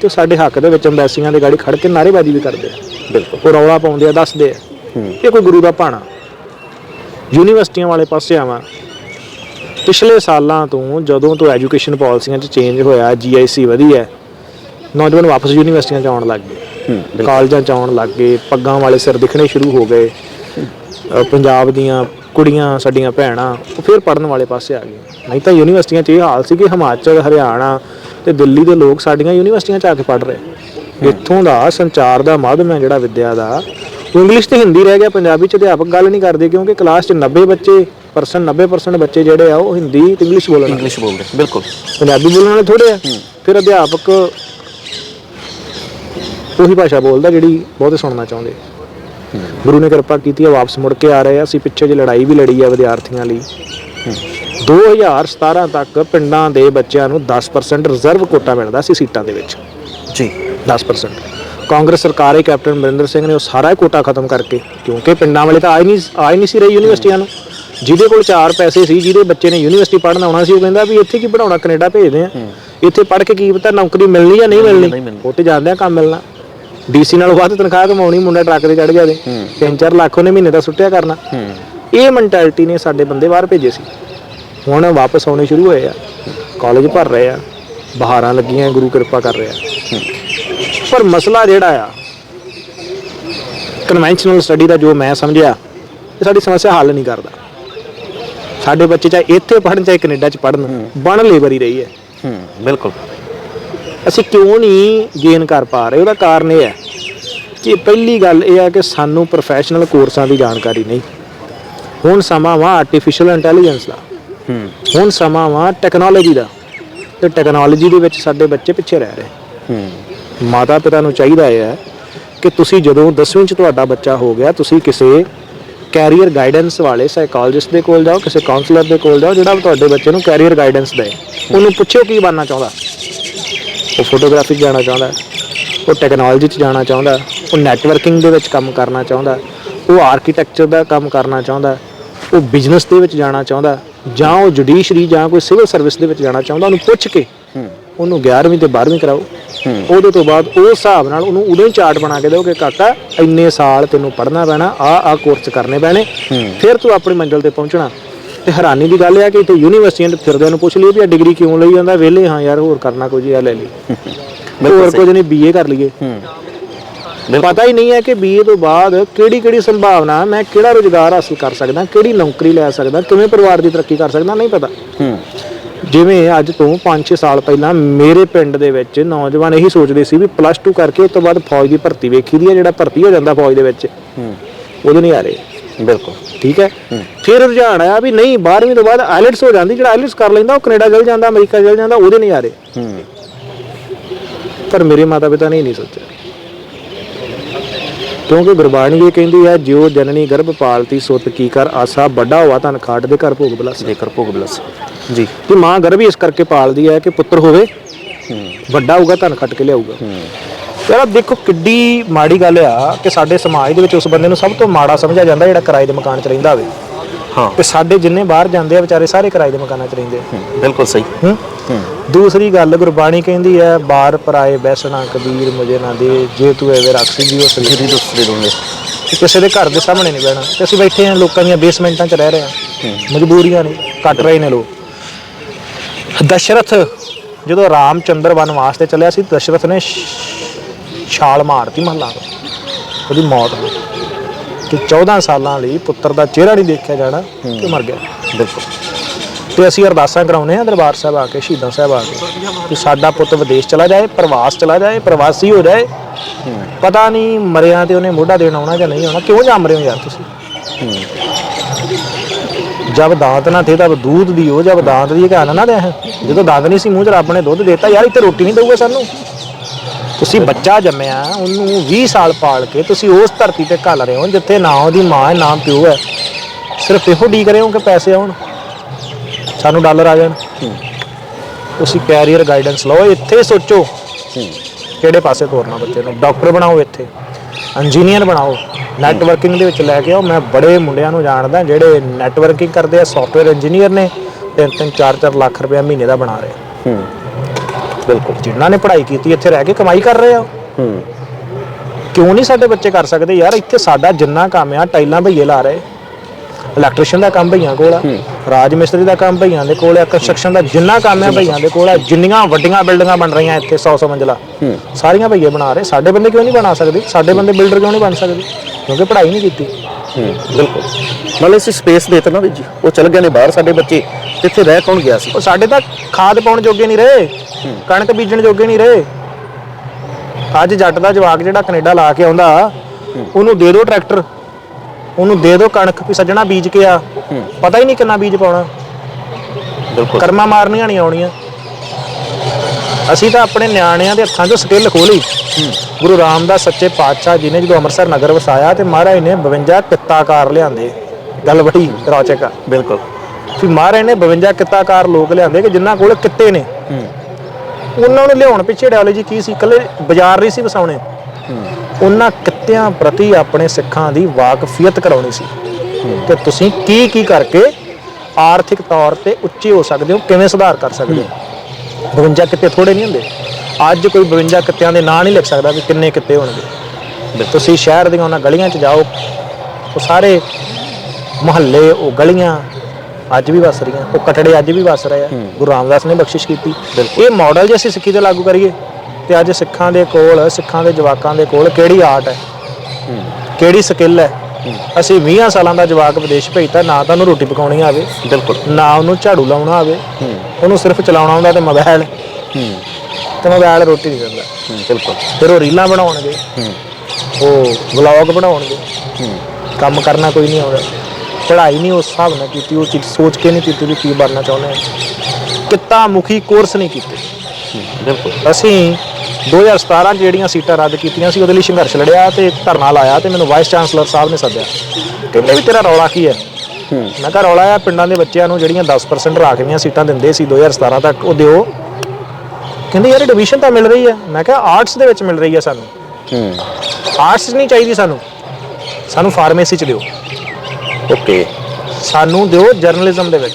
S1: ਤੇ ਸਾਡੇ ਹੱਕ ਦੇ ਵਿੱਚ ਅੰਬੈਸੀਆਂ ਦੇ ਗਾੜੀ ਖੜ ਕੇ ਨਾਅਰੇਬਾਜ਼ੀ ਵੀ ਕਰਦੇ ਆ।
S2: ਬਿਲਕੁਲ।
S1: ਉਹ ਰੌਲਾ ਪਾਉਂਦੇ ਆ ਦੱਸਦੇ ਆ। ਇਹ ਕੋਈ ਗੁਰੂ ਦਾ ਭਾਣਾ। ਯੂਨੀਵਰਸਿਟੀਆਂ ਵਾਲੇ ਪਾਸੇ ਆਵਾਂ। ਪਿਛਲੇ ਸਾਲਾਂ ਤੋਂ ਜਦੋਂ ਤੋਂ ਐਜੂਕੇਸ਼ਨ ਪਾਲਿਸੀਆਂ 'ਚ ਚੇਂਜ ਹੋਇਆ ਜੀਆਈਸੀ ਵਧੀ ਹੈ ਨੌਜਵਾਨ ਵਾਪਸ ਯੂਨੀਵਰਸਿਟੀਆਂ 'ਚ ਆਉਣ ਲੱਗ ਗਏ। ਕਾਲਜਾਂ 'ਚ ਆਉਣ ਲੱਗ ਗਏ ਪੱਗਾਂ ਵਾਲੇ ਸਿਰ ਦਿਖਣੇ ਸ਼ੁਰੂ ਹੋ ਗਏ। ਪੰਜਾਬ ਦੀਆਂ ਕੁੜੀਆਂ ਸਾਡੀਆਂ ਭੈਣਾਂ ਉਹ ਫਿਰ ਪੜਨ ਵਾਲੇ ਪਾਸੇ ਆ ਗਏ ਨਹੀਂ ਤਾਂ ਯੂਨੀਵਰਸਿਟੀਆਂ 'ਚ ਇਹ ਹਾਲ ਸੀ ਕਿ ਹਿਮਾਚਲ ਹਰਿਆਣਾ ਤੇ ਦਿੱਲੀ ਦੇ ਲੋਕ ਸਾਡੀਆਂ ਯੂਨੀਵਰਸਿਟੀਆਂ 'ਚ ਆ ਕੇ ਪੜ ਰਹੇ। ਇੱਥੋਂ ਦਾ ਸੰਚਾਰ ਦਾ ਮਾਧਿਅਮ ਹੈ ਜਿਹੜਾ ਵਿਦਿਆ ਦਾ। ਉਹ ਇੰਗਲਿਸ਼ ਤੇ ਹਿੰਦੀ ਰਹਿ ਗਿਆ ਪੰਜਾਬੀ 'ਚ ਅਧਿਆਪਕ ਗੱਲ ਨਹੀਂ ਕਰਦੇ ਕਿਉਂਕਿ ਕਲਾਸ 'ਚ 90 ਬੱਚੇ ਪਰਸਨ 90% ਬੱਚੇ ਜਿਹੜੇ ਆ ਉਹ ਹਿੰਦੀ ਤੇ ਇੰਗਲਿਸ਼ ਬੋਲਣ
S2: ਇੰਗਲਿਸ਼ ਬੋਲਦੇ ਬਿਲਕੁਲ।
S1: ਪੰਜਾਬੀ ਬੋਲਣ ਵਾਲੇ ਥੋੜੇ ਆ। ਫਿਰ ਅਧਿਆਪਕ ਉਹੀ ਭਾਸ਼ਾ ਬੋਲਦਾ ਜਿਹੜੀ ਬਹੁਤੇ ਸੁਣਨਾ ਚਾਹੁੰਦੇ। ਗੁਰੂ ਨੇ ਕਿਰਪਾ ਕੀਤੀ ਹੈ ਵਾਪਸ ਮੁੜ ਕੇ ਆ ਰਹੇ ਆ। ਅਸੀਂ ਪਿੱਛੇ ਜੇ ਲੜਾਈ ਵੀ ਲੜੀ ਆ ਵਿਦਿਆਰਥੀਆਂ ਲਈ। 2017 ਤੱਕ ਪਿੰਡਾਂ ਦੇ ਬੱਚਿਆਂ ਨੂੰ 10% ਰਿਜ਼ਰਵ ਕੋਟਾ ਮਿਲਦਾ ਸੀ ਸੀਟਾਂ ਦੇ ਵਿੱਚ।
S2: ਜੀ।
S1: 10% ਕਾਂਗਰਸ ਸਰਕਾਰ ਹੈ ਕੈਪਟਨ ਅਮਰਿੰਦਰ ਸਿੰਘ ਨੇ ਉਹ ਸਾਰਾ ਹੀ ਕੋਟਾ ਖਤਮ ਕਰਕੇ ਕਿਉਂਕਿ ਪਿੰਡਾਂ ਵਾਲੇ ਤਾਂ ਆ ਹੀ ਨਹੀਂ ਆ ਹੀ ਨਹੀਂ ਸੀ ਰਹੇ ਯੂਨੀਵਰਸਿਟੀਆਂ ਨੂੰ। ਜਿਹਦੇ ਕੋਲ ਚਾਰ ਪੈਸੇ ਸੀ ਜਿਹਦੇ ਬੱਚੇ ਨੇ ਯੂਨੀਵਰਸਿਟੀ ਪੜ੍ਹਨ ਆਉਣਾ ਸੀ ਉਹ ਕਹਿੰਦਾ ਵੀ ਇੱਥੇ ਕੀ ਪੜਾਉਣਾ ਕੈਨੇਡਾ ਭੇਜਦੇ ਆ। ਇੱਥੇ ਪੜ੍ਹ ਕੇ ਕੀ ਪਤਾ ਨੌਕਰੀ ਮਿਲਣੀ ਜਾਂ ਨਹੀਂ ਮਿਲਣੀ। ਉੱਥੇ ਜਾਂਦੇ ਆ ਕੰਮ ਮਿਲਣਾ। ਡੀਸੀ ਨਾਲੋਂ ਵੱਧ ਤਨਖਾਹ ਕਮਾਉਣੀ ਮੁੰਡਾ ਟਰੱਕ ਤੇ ਚੜ ਗਿਆ ਦੇ 3-4 ਲੱਖ ਉਹਨੇ ਮਹੀਨੇ ਦਾ ਸੁੱਟਿਆ ਕਰਨਾ। ਇਹ ਮੈਂਟੈਲਿਟੀ ਨੇ ਸਾਡੇ ਬੰਦੇ ਬਾਹਰ ਭੇਜੇ ਸੀ। ਹੁਣ ਵਾਪਸ ਆਉਣੇ ਸ਼ੁਰੂ ਹੋਏ ਆ। ਕਾਲਜ ਭਰ ਰਹੇ ਆ। ਬਹਾਰਾਂ ਲੱਗੀਆਂ ਗੁਰੂ ਕਿਰਪਾ ਕਰ ਰਿਹਾ। ਪਰ ਮਸਲਾ ਜਿਹੜਾ ਆ ਕਨਵੈਨਸ਼ਨਲ ਸਟੱਡੀ ਦਾ ਜੋ ਮੈਂ ਸਮਝਿਆ ਇਹ ਸਾਡੀ ਸਮੱਸਿਆ ਹੱਲ ਨਹੀਂ ਕਰਦਾ। ਸਾਡੇ ਬੱਚੇ ਚਾਹੇ ਇੱਥੇ ਪੜ੍ਹਨ ਚਾਹੇ ਕੈਨੇਡਾ 'ਚ ਪੜ੍ਹਨ ਬਣ ਲੇਬਰ ਹੀ ਰਹੀ ਹੈ।
S2: ਹੂੰ ਬਿਲਕੁਲ।
S1: ਅਸੀਂ ਕਿਉਂ ਨਹੀਂ ਗੇਨ ਕਰ ਪਾ ਰਹੇ? ਉਹਦਾ ਕਾਰਨ ਇਹ ਹੈ ਕਿ ਪਹਿਲੀ ਗੱਲ ਇਹ ਹੈ ਕਿ ਸਾਨੂੰ ਪ੍ਰੋਫੈਸ਼ਨਲ ਕੋਰਸਾਂ ਦੀ ਜਾਣਕਾਰੀ ਨਹੀਂ। ਹੁਣ ਸਮਾਂ ਵਾ ਆਰਟੀਫੀਸ਼ੀਅਲ ਇੰਟੈਲੀਜੈਂਸ ਦਾ। ਹੁਣ ਸਮਾਂ ਵਾ ਟੈਕਨੋਲੋਜੀ ਦਾ। ਤੇ ਟੈਕਨੋਲੋਜੀ ਦੇ ਵਿੱਚ ਸਾਡੇ ਬੱਚੇ ਪਿੱਛੇ ਰਹਿ ਰਹੇ। ਮਾਤਾ ਪਿਤਾ ਨੂੰ ਚਾਹੀਦਾ ਹੈ ਕਿ ਤੁਸੀਂ ਜਦੋਂ 10ਵੀਂ ਚ ਤੁਹਾਡਾ ਬੱਚਾ ਹੋ ਗਿਆ ਤੁਸੀਂ ਕਿਸੇ ਕੈਰੀਅਰ ਗਾਈਡੈਂਸ ਵਾਲੇ ਸਾਈਕੋਲੋਜਿਸਟ ਦੇ ਕੋਲ ਜਾਓ ਕਿਸੇ ਕਾਉਂਸਲਰ ਦੇ ਕੋਲ ਜਾਓ ਜਿਹੜਾ ਤੁਹਾਡੇ ਬੱਚੇ ਨੂੰ ਕੈਰੀਅਰ ਗਾਈਡੈਂਸ ਦੇ ਉਹਨੂੰ ਪੁੱਛੋ ਕੀ ਬਣਨਾ ਚਾਹੁੰਦਾ। ਉਹ ਫੋਟੋਗ੍ਰਾਫੀ 'ਚ ਜਾਣਾ ਚਾਹੁੰਦਾ ਉਹ ਟੈਕਨੋਲੋਜੀ 'ਚ ਜਾਣਾ ਚਾਹੁੰਦਾ ਉਹ ਨੈਟਵਰਕਿੰਗ ਦੇ ਵਿੱਚ ਕੰਮ ਕਰਨਾ ਚਾਹੁੰਦਾ ਉਹ ਆਰਕੀਟੈਕਚਰ ਦਾ ਕੰਮ ਕਰਨਾ ਚਾਹੁੰਦਾ ਉਹ ਬਿਜ਼ਨਸ ਦੇ ਵਿੱਚ ਜਾਣਾ ਚਾਹੁੰਦਾ ਜਾਂ ਉਹ ਜੁਡੀਸ਼ਰੀ ਜਾਂ ਕੋਈ ਸਿਵਲ ਸਰਵਿਸ ਦੇ ਵਿੱਚ ਜਾਣਾ ਚਾਹੁੰਦਾ ਉਹਨੂੰ ਪੁੱਛ ਕੇ
S2: ਹੂੰ।
S1: ਉਹਨੂੰ 11ਵੀਂ ਤੇ 12ਵੀਂ ਕਰਾਓ।
S2: ਹੂੰ।
S1: ਉਹਦੇ ਤੋਂ ਬਾਅਦ ਉਸ ਹਿਸਾਬ ਨਾਲ ਉਹਨੂੰ ਉਦੋਂ ਹੀ ਚਾਰਟ ਬਣਾ ਕੇ ਦਿਓ ਕਿ ਕਾਕਾ ਇੰਨੇ ਸਾਲ ਤੈਨੂੰ ਪੜ੍ਹਨਾ ਪੈਣਾ ਆ ਆ ਕੋਰਸ ਕਰਨੇ ਪੈਣੇ।
S2: ਫਿਰ
S1: ਤੂੰ ਆਪਣੀ ਮੰਜ਼ਿਲ ਤੇ ਪਹੁੰਚਣਾ। ਤੇ ਹੈਰਾਨੀ ਦੀ ਗੱਲ ਇਹ ਆ ਕਿ ਇੱਥੇ ਯੂਨੀਵਰਸਿਟੀਆਂ ਦੇ ਫਿਰਦਿਆਂ ਨੂੰ ਪੁੱਛ ਲਈਏ ਵੀ ਆ ਡਿਗਰੀ ਕਿਉਂ ਲਈ ਜਾਂਦਾ ਵਿਹਲੇ ਹਾਂ ਯਾਰ ਹੋਰ ਕਰਨਾ ਕੁਝ ਆ ਲੈ ਲਈ। ਹੋਰ ਕੁਝ ਨਹੀਂ ਬੀਏ ਕਰ ਲਈਏ।
S2: ਹੂੰ।
S1: ਪਤਾ ਹੀ ਨਹੀਂ ਹੈ ਕਿ ਬੀਏ ਤੋਂ ਬਾਅਦ ਕਿਹੜੀ ਕਿਹੜੀ ਸੰਭਾਵਨਾ ਮੈਂ ਕਿਹੜਾ ਰੋਜ਼ਗਾਰ ਹਾਸਲ ਕਰ ਸਕਦਾ ਕਿਹੜੀ ਨੌਕਰੀ ਲੈ ਸਕਦਾ ਕਿਵੇਂ ਪਰਿਵਾਰ ਦੀ ਤਰੱਕੀ ਕਰ ਸਕਦਾ ਨਹੀਂ ਪਤਾ।
S2: ਹੂੰ।
S1: ਜਿਵੇਂ ਅੱਜ ਤੋਂ 5-6 ਸਾਲ ਪਹਿਲਾਂ ਮੇਰੇ ਪਿੰਡ ਦੇ ਵਿੱਚ ਨੌਜਵਾਨ ਇਹੀ ਸੋਚਦੇ ਸੀ ਵੀ ਪਲੱਸ 2 ਕਰਕੇ ਉਸ ਤੋਂ ਬਾਅਦ ਫੌਜ ਦੀ ਭਰਤੀ ਵੇਖੀ ਦੀ ਹੈ ਜਿਹੜਾ ਭਰਤੀ ਹੋ ਜਾਂਦਾ ਫੌਜ ਦੇ ਵਿੱਚ।
S2: ਹੂੰ।
S1: ਉਹਦੇ ਨਹੀਂ ਆ ਰਹੇ।
S2: ਬਿਲਕੁਲ।
S1: ਠੀਕ ਹੈ? ਫਿਰ ਰੁਝਾਨ ਆਇਆ ਵੀ ਨਹੀਂ 12ਵੀਂ ਤੋਂ ਬਾਅਦ ਆਇਲਟਸ ਹੋ ਜਾਂਦੀ ਜਿਹੜਾ ਆਇਲਟਸ ਕਰ ਲੈਂਦਾ ਉਹ ਕੈਨੇਡਾ ਚਲ ਜਾਂਦਾ ਅਮਰੀਕਾ ਚਲ ਜਾਂਦਾ ਉਹਦੇ ਨਹੀਂ ਆ ਰਹੇ। ਪਰ ਮੇਰੇ ਮਾਤਾ ਪਿਤਾ ਨੇ ਇਹ ਨਹੀਂ ਸੋਚਿਆ। ਕਿਉਂਕਿ ਗੁਰਬਾਣੀ ਇਹ ਕਹਿੰਦੀ ਹੈ ਜਿਉ ਜਨਨੀ ਗਰਭ ਪਾਲਤੀ ਸੁਤ ਕੀ ਕਰ ਆਸਾ ਵੱਡਾ ਹੋਆ ਤਨ ਖਾਟ ਦੇ ਘਰ ਭੋਗ ਬਲਸ।
S2: ਜੇਕਰ ਭੋਗ ਬਲਸ। ਜੀ।
S1: ਕਿ ਮਾਂ ਗਰਭ ਇਸ ਕਰਕੇ ਪਾਲਦੀ ਹੈ ਕਿ ਪੁੱਤਰ ਹੋਵੇ ਵੱਡਾ ਹੋਊਗਾ ਧਨ ਖੱਟ ਕੇ ਲਿਆਊਗਾ। ਯਾਰ ਆਹ ਦੇਖੋ ਕਿੱਡੀ ਮਾੜੀ ਗੱਲ ਆ ਕਿ ਸਾਡੇ ਸਮਾਜ ਦੇ ਵਿੱਚ ਉਸ ਬੰਦੇ ਨੂੰ ਸਭ ਤੋਂ ਮਾੜਾ ਸਮਝਿਆ ਜਾਂਦਾ ਜਿਹੜਾ ਕਿਰਾਏ ਦੇ ਮਕਾਨ 'ਚ ਰਹਿੰਦਾ ਹੋਵੇ।
S2: ਹਾਂ।
S1: ਤੇ ਸਾਡੇ ਜਿੰਨੇ ਬਾਹਰ ਜਾਂਦੇ ਆ ਵਿਚਾਰੇ ਸਾਰੇ ਕਿਰਾਏ ਦੇ ਮਕਾਨਾਂ 'ਚ ਰਹਿੰਦੇ ਆ।
S2: ਬਿਲਕੁਲ ਸਹੀ।
S1: ਹੂੰ? ਦੂਸਰੀ ਗੱਲ ਗੁਰਬਾਣੀ ਕਹਿੰਦੀ ਹੈ ਬਾਰ ਪਰਾਏ ਬੈਸਣਾ ਕਬੀਰ ਮੁਝੇ ਨਾ ਦੇ ਜੇ ਤੂੰ ਐਵੇਂ ਰੱਖ ਜੀਓ ਸਰੀ
S2: ਜਿਹੜੀ ਦੂਸਰੇ ਦੋਗੇ
S1: ਕਿਸੇ ਦੇ ਘਰ ਦੇ ਸਾਹਮਣੇ ਨਹੀਂ ਬਹਿਣਾ। ਤੇ ਅਸੀਂ ਬੈਠੇ ਹਾਂ ਲੋਕਾਂ ਦੀਆਂ ਬੇਸਮੈਂਟਾਂ 'ਚ ਰਹਿ ਰਹੇ ਹਾਂ। ਮਜਬੂਰੀਆਂ ਨੇ ਕੱਟ ਰਹੇ ਨੇ ਲੋਕ। ਦਸ਼ਰਥ ਜਦੋਂ ਰਾਮਚੰਦਰ ਵਨਵਾਸ ਤੇ ਚੱਲਿਆ ਸੀ ਦਸ਼ਰਥ ਨੇ ਛਾਲ ਮਾਰਤੀ ਮਹੱਲਾ ਤੋਂ। ਉਹਦੀ ਮੌਤ ਹੋ ਗਈ। ਕਿ 14 ਸਾਲਾਂ ਲਈ ਪੁੱਤਰ ਦਾ ਚਿਹਰਾ ਨਹੀਂ ਦੇਖਿਆ ਜਾਣਾ ਤੇ ਮਰ ਗਿਆ।
S2: ਬਿਲਕੁਲ।
S1: ਤੇ ਅਸੀਂ ਅਰਦਾਸਾਂ ਕਰਾਉਨੇ ਆ ਦਰਬਾਰ ਸਾਹਿਬ ਆ ਕੇ ਸ਼ਹੀਦਾਂ ਸਾਹਿਬ ਆ ਕੇ ਕਿ ਸਾਡਾ ਪੁੱਤ ਵਿਦੇਸ਼ ਚਲਾ ਜਾਏ ਪ੍ਰਵਾਸ ਚਲਾ ਜਾਏ ਪ੍ਰਵਾਸੀ ਹੋ ਜਾਏ। ਪਤਾ ਨਹੀਂ ਮਰਿਆਂ ਤੇ ਉਹਨੇ ਮੋਢਾ ਦੇਣ ਆਉਣਾ ਜਾਂ ਨਹੀਂ ਆਉਣਾ ਕਿਉਂ ਜੰਮ ਰਹੇ ਹੋ ਯਾਰ ਤੁਸੀਂ? ਜਬ ਦਾਂਤ ਨਾ ਥੇ ਤਬ ਦੂਧ ਦਿਓ ਜਬ ਦਾਂਤ ਦੀ ਘਾਨ ਨਾ ਦੇ ਜਦੋਂ ਦਾਂਤ ਨਹੀਂ ਸੀ ਮੂੰਹ ਚ ਰੱਬ ਨੇ ਦੁੱਧ ਦਿੱਤਾ ਯਾਰ ਇੱਥੇ ਰੋਟੀ ਨਹੀਂ ਦਊਗਾ ਸਾਨੂੰ। ਤੁਸੀਂ ਬੱਚਾ ਜੰਮਿਆ ਉਹਨੂੰ 20 ਸਾਲ ਪਾਲ ਕੇ ਤੁਸੀਂ ਉਸ ਧਰਤੀ ਤੇ ਘੱਲ ਰਹੇ ਹੋ ਜਿੱਥੇ ਨਾ ਉਹਦੀ ਮਾਂ ਹੈ ਨਾ ਪਿਓ ਹੈ। ਸਿਰਫ ਇਹੋ ਡੀ ਰਹੇ ਹੋ ਕਿ ਪੈਸੇ ਆਉਣ? ਸਾਨੂੰ ਡਾਲਰ ਆ ਜਾਣ। ਤੁਸੀਂ ਕੈਰੀਅਰ ਗਾਈਡੈਂਸ ਲਓ ਇੱਥੇ ਸੋਚੋ ਕਿਹੜੇ ਪਾਸੇ ਤੋਰਨਾ ਬੱਚੇ ਨੂੰ। ਡਾਕਟਰ ਬਣਾਓ ਇੱਥੇ ਇੰਜੀਨੀਅਰ ਬਣਾਓ। ਨੈਟਵਰਕਿੰਗ ਦੇ ਵਿੱਚ ਲੈ ਕੇ ਆਓ। ਮੈਂ ਬੜੇ ਮੁੰਡਿਆਂ ਨੂੰ ਜਾਣਦਾ ਜਿਹੜੇ ਨੈਟਵਰਕਿੰਗ ਕਰਦੇ ਆ ਸੌਫਟਵੇਅਰ ਇੰਜੀਨੀਅਰ ਨੇ। ਤਿੰਨ ਤਿੰਨ ਚਾਰ ਚਾਰ ਲੱਖ ਰੁਪਏ ਮਹੀਨੇ ਦਾ ਬਣਾ ਰਹੇ
S2: ਹੂੰ। ਬਿਲਕੁਲ।
S1: ਜਿਨ੍ਹਾਂ ਨੇ ਪੜ੍ਹਾਈ ਕੀਤੀ ਇੱਥੇ ਰਹਿ ਕੇ ਕਮਾਈ ਕਰ ਰਹੇ ਆ।
S2: ਹੂੰ।
S1: ਕਿਉਂ ਨਹੀਂ ਸਾਡੇ ਬੱਚੇ ਕਰ ਸਕਦੇ? ਯਾਰ ਇੱਥੇ ਸਾਡਾ ਜਿੰਨਾ ਕੰਮ ਆ ਟਾਈਲਾਂ ਭਈਏ ਲਾ ਰਹੇ। ਇਲੈਕਟ੍ਰੀਸ਼ੀਅਨ ਦਾ ਕੰਮ ਭਈਆਂ ਕੋਲ ਆ ਰਾਜ ਮਿਸਤਰੀ ਦਾ ਕੰਮ ਭਈਆਂ ਦੇ ਕੋਲ ਆ ਕੰਸਟਰਕਸ਼ਨ ਦਾ ਜਿੰਨਾ ਕੰਮ ਹੈ ਭਈਆਂ ਦੇ ਕੋਲ ਆ ਜਿੰਨੀਆਂ ਵੱਡੀਆਂ ਬਿਲਡਿੰਗਾਂ ਬਣ ਰਹੀਆਂ ਇੱਥੇ 100 100 ਮੰਜ਼ਲਾ। ਸਾਰੀਆਂ ਭਈਏ ਬਣਾ ਰਹੇ। ਸਾਡੇ ਬੰਦੇ ਕਿਉਂ ਨਹੀਂ ਬਣਾ ਸਕਦੇ? ਸਾਡੇ ਬੰਦੇ ਬਿਲਡਰ ਕਿਉਂ ਨਹੀਂ ਬਣ ਸਕਦੇ? ਕਿਉਂਕਿ ਪੜ੍ਹਾਈ ਨਹੀਂ ਕੀਤੀ।
S2: ਹੂੰ ਬਿਲਕੁਲ। ਨਾਲੇ ਅਸੀਂ ਸਪੇਸ ਦੇਤਾ ਨਾ ਵੀਰ ਜੀ ਉਹ ਚਲ ਗਏ ਨੇ ਬਾਹਰ ਸਾਡੇ ਬੱਚੇ ਇੱਥੇ ਰਹਿ ਕੌਣ ਗਿਆ ਸੀ?
S1: ਉਹ ਸਾਡੇ ਤਾਂ ਖਾਦ ਪਾਉਣ ਜੋਗੇ ਨਹੀਂ ਰਹੇ। ਕਣਕ ਬੀਜਣ ਜੋਗੇ ਨਹੀਂ ਰਹੇ। ਅੱਜ ਜੱਟ ਦਾ ਜਵਾਕ ਜਿਹੜਾ ਕੈਨੇਡਾ ਲਾ ਕੇ ਆਉਂਦਾ ਉਹਨੂੰ ਦੇ ਦਿਓ ਟਰੈਕਟਰ। ਉਹਨੂੰ ਦੇ ਦਿਓ ਕਣਕ ਵੀ ਸੱਜਣਾ ਬੀਜ ਕੇ ਆ। ਪਤਾ ਹੀ ਨਹੀਂ ਕਿੰਨਾ ਬੀਜ ਪਾਉਣਾ।
S2: ਬਿਲਕੁਲ।
S1: ਕਰਮਾਂ ਮਾਰਨੀਆਂ ਨਹੀਂ ਆਉਣੀਆਂ। ਅਸੀਂ ਤਾਂ ਆਪਣੇ ਨਿਆਣਿਆਂ ਦੇ ਹੱਥਾਂ 'ਚ ਸਕਿੱਲ ਖੋਲੀ ਗੁਰੂ ਰਾਮਦਾਸ ਸੱਚੇ ਪਾਤਸ਼ਾਹ ਜੀ ਨੇ ਜਦੋਂ ਅੰਮ੍ਰਿਤਸਰ ਨਗਰ ਵਸਾਇਆ ਤੇ ਮਹਾਰਾਜ ਨੇ 52 ਕਿੱਤਾਕਾਰ ਲਿਆਂਦੇ। ਗੱਲ ਬੜੀ ਰੌਚਕ ਆ।
S2: ਬਿਲਕੁਲ।
S1: ਵੀ ਮਹਾਰਾਜ ਨੇ 52 ਕਿੱਤਾਕਾਰ ਲੋਕ ਲਿਆਂਦੇ ਕਿ ਜਿਨ੍ਹਾਂ ਕੋਲ ਕਿੱਤੇ ਨੇ। ਉਹਨਾਂ ਨੂੰ ਲਿਆਉਣ ਪਿੱਛੇ ਆਈਡੀਓਲੋਜੀ ਕੀ ਸੀ? ਇਕੱਲੇ ਬਾਜ਼ਾਰ ਨਹੀਂ ਸੀ ਵਸਾਉਣੇ। ਉਹਨਾਂ ਕਿੱਤਿਆਂ ਪ੍ਰਤੀ ਆਪਣੇ ਸਿੱਖਾਂ ਦੀ ਵਾਕਫੀਅਤ ਕਰਾਉਣੀ ਸੀ। ਕਿ ਤੁਸੀਂ ਕੀ ਕੀ ਕਰਕੇ ਆਰਥਿਕ ਤੌਰ ਤੇ ਉੱਚੇ ਹੋ ਸਕਦੇ ਹੋ? ਕਿਵੇਂ ਸੁਧਾਰ ਕਰ ਸਕਦੇ ਹੋ? 52 ਕਿੱਤੇ ਥੋੜੇ ਨਹੀਂ ਹੁੰਦੇ। ਅੱਜ ਕੋਈ 52 ਕਿੱਤਿਆਂ ਦੇ ਨਾਂ ਨਹੀਂ ਲਿਖ ਸਕਦਾ ਵੀ ਕਿੰਨੇ ਕਿੱਤੇ ਹੋਣਗੇ। ਤੁਸੀਂ ਸ਼ਹਿਰ ਦੀਆਂ ਉਹਨਾਂ ਗਲੀਆਂ 'ਚ ਜਾਓ। ਉਹ ਸਾਰੇ ਮੁਹੱਲੇ ਉਹ ਗਲੀਆਂ ਅੱਜ ਵੀ ਵਸ ਰਹੀਆਂ। ਉਹ ਕਟੜੇ ਅੱਜ ਵੀ ਵਸ ਰਹੇ ਆ। ਗੁਰੂ ਰਾਮਦਾਸ ਨੇ ਬਖਸ਼ਿਸ਼ ਕੀਤੀ। ਇਹ ਮਾਡਲ ਜੇ ਅਸੀਂ ਸਿੱਖੀ ਤੇ ਲਾਗੂ ਕਰੀਏ ਤੇ ਅੱਜ ਸਿੱਖਾਂ ਦੇ ਕੋਲ ਸਿੱਖਾਂ ਦੇ ਜਵਾਕਾਂ ਦੇ ਕੋਲ ਕਿਹੜੀ ਆਰਟ ਹੈ? ਕਿਹੜੀ ਸਕਿੱਲ ਹੈ? ਅਸੀਂ 20 ਸਾਲਾਂ ਦਾ ਜਵਾਕ ਵਿਦੇਸ਼ ਭੇਜਤਾ ਨਾ ਤਾਂ ਉਹਨੂੰ ਰੋਟੀ ਪਕਾਉਣੀ ਆਵੇ
S2: ਬਿਲਕੁਲ।
S1: ਨਾ ਉਹਨੂੰ ਝਾੜੂ ਲਾਉਣਾ ਆਵੇ ਉਹਨੂੰ ਸਿਰਫ ਚਲਾਉਣਾ ਆਉਂਦਾ ਤੇ ਮੋਬਾਈਲ ਤੇ ਮੋਬਾਈਲ ਰੋਟੀ ਨਹੀਂ ਦਿੰਦਾ।
S2: ਬਿਲਕੁਲ।
S1: ਫਿਰ ਉਹ ਰੀਲਾਂ ਬਣਾਉਣਗੇ। ਉਹ ਵਲੌਗ ਬਣਾਉਣਗੇ। ਕੰਮ ਕਰਨਾ ਕੋਈ ਨਹੀਂ ਆਉਂਦਾ। ਪੜ੍ਹਾਈ ਨਹੀਂ ਉਸ ਹਿਸਾਬ ਨਾਲ ਕੀਤੀ ਉਹ ਚੀਜ਼ ਸੋਚ ਕੇ ਨਹੀਂ ਕੀਤੀ ਵੀ ਕੀ ਬਣਨਾ ਚਾਹੁੰਦੇ ਆ। ਕਿੱਤਾ ਮੁਖੀ ਕੋਰਸ ਨਹੀਂ ਕੀਤੇ।
S2: ਹੂੰ, ਬਿਲਕੁਲ।
S1: ਅਸੀਂ 2017 'ਚ ਜਿਹੜੀਆਂ ਸੀਟਾਂ ਰੱਦ ਕੀਤੀਆਂ ਸੀ ਉਹਦੇ ਲਈ ਸੰਘਰਸ਼ ਲੜਿਆ ਤੇ ਧਰਨਾ ਲਾਇਆ ਤੇ ਮੈਨੂੰ ਵਾਈਸ ਚਾਂਸਲਰ ਸਾਹਿਬ ਨੇ ਸੱਦਿਆ। ਕਹਿੰਦੇ ਵੀ ਤੇਰਾ ਰੌਲਾ ਕੀ ਹੈ?
S2: ਹੂੰ।
S1: ਮੈਂ ਕਿਹਾ ਰੌਲਾ ਆ ਪਿੰਡਾਂ ਦੇ ਬੱਚਿਆਂ ਨੂੰ ਜਿਹੜੀਆਂ 10% ਰਾਖਵੀਆਂ ਸੀਟਾਂ ਦਿੰਦੇ ਸੀ 2017 ਤੱਕ ਉਹ ਦਿਓ। ਕਹਿੰਦੇ ਯਾਰ ਐਡਮਿਸ਼ਨ ਤਾਂ ਮਿਲ ਰਹੀ ਹੈ। ਮੈਂ ਕਿਹਾ ਆਰਟਸ ਦੇ ਵਿੱਚ ਮਿਲ ਰਹੀ ਹੈ ਸਾਨੂੰ।
S2: ਹੂੰ।
S1: ਆਰਟਸ ਨਹੀਂ ਚਾਹੀਦੀ ਸਾਨੂੰ। ਸਾਨੂੰ ਫਾਰਮੇਸੀ ਚ ਦਿਓ।
S2: ਓਕੇ।
S1: ਸਾਨੂੰ ਦਿਓ ਜਰਨਲਿਜ਼ਮ ਦੇ ਵਿੱਚ।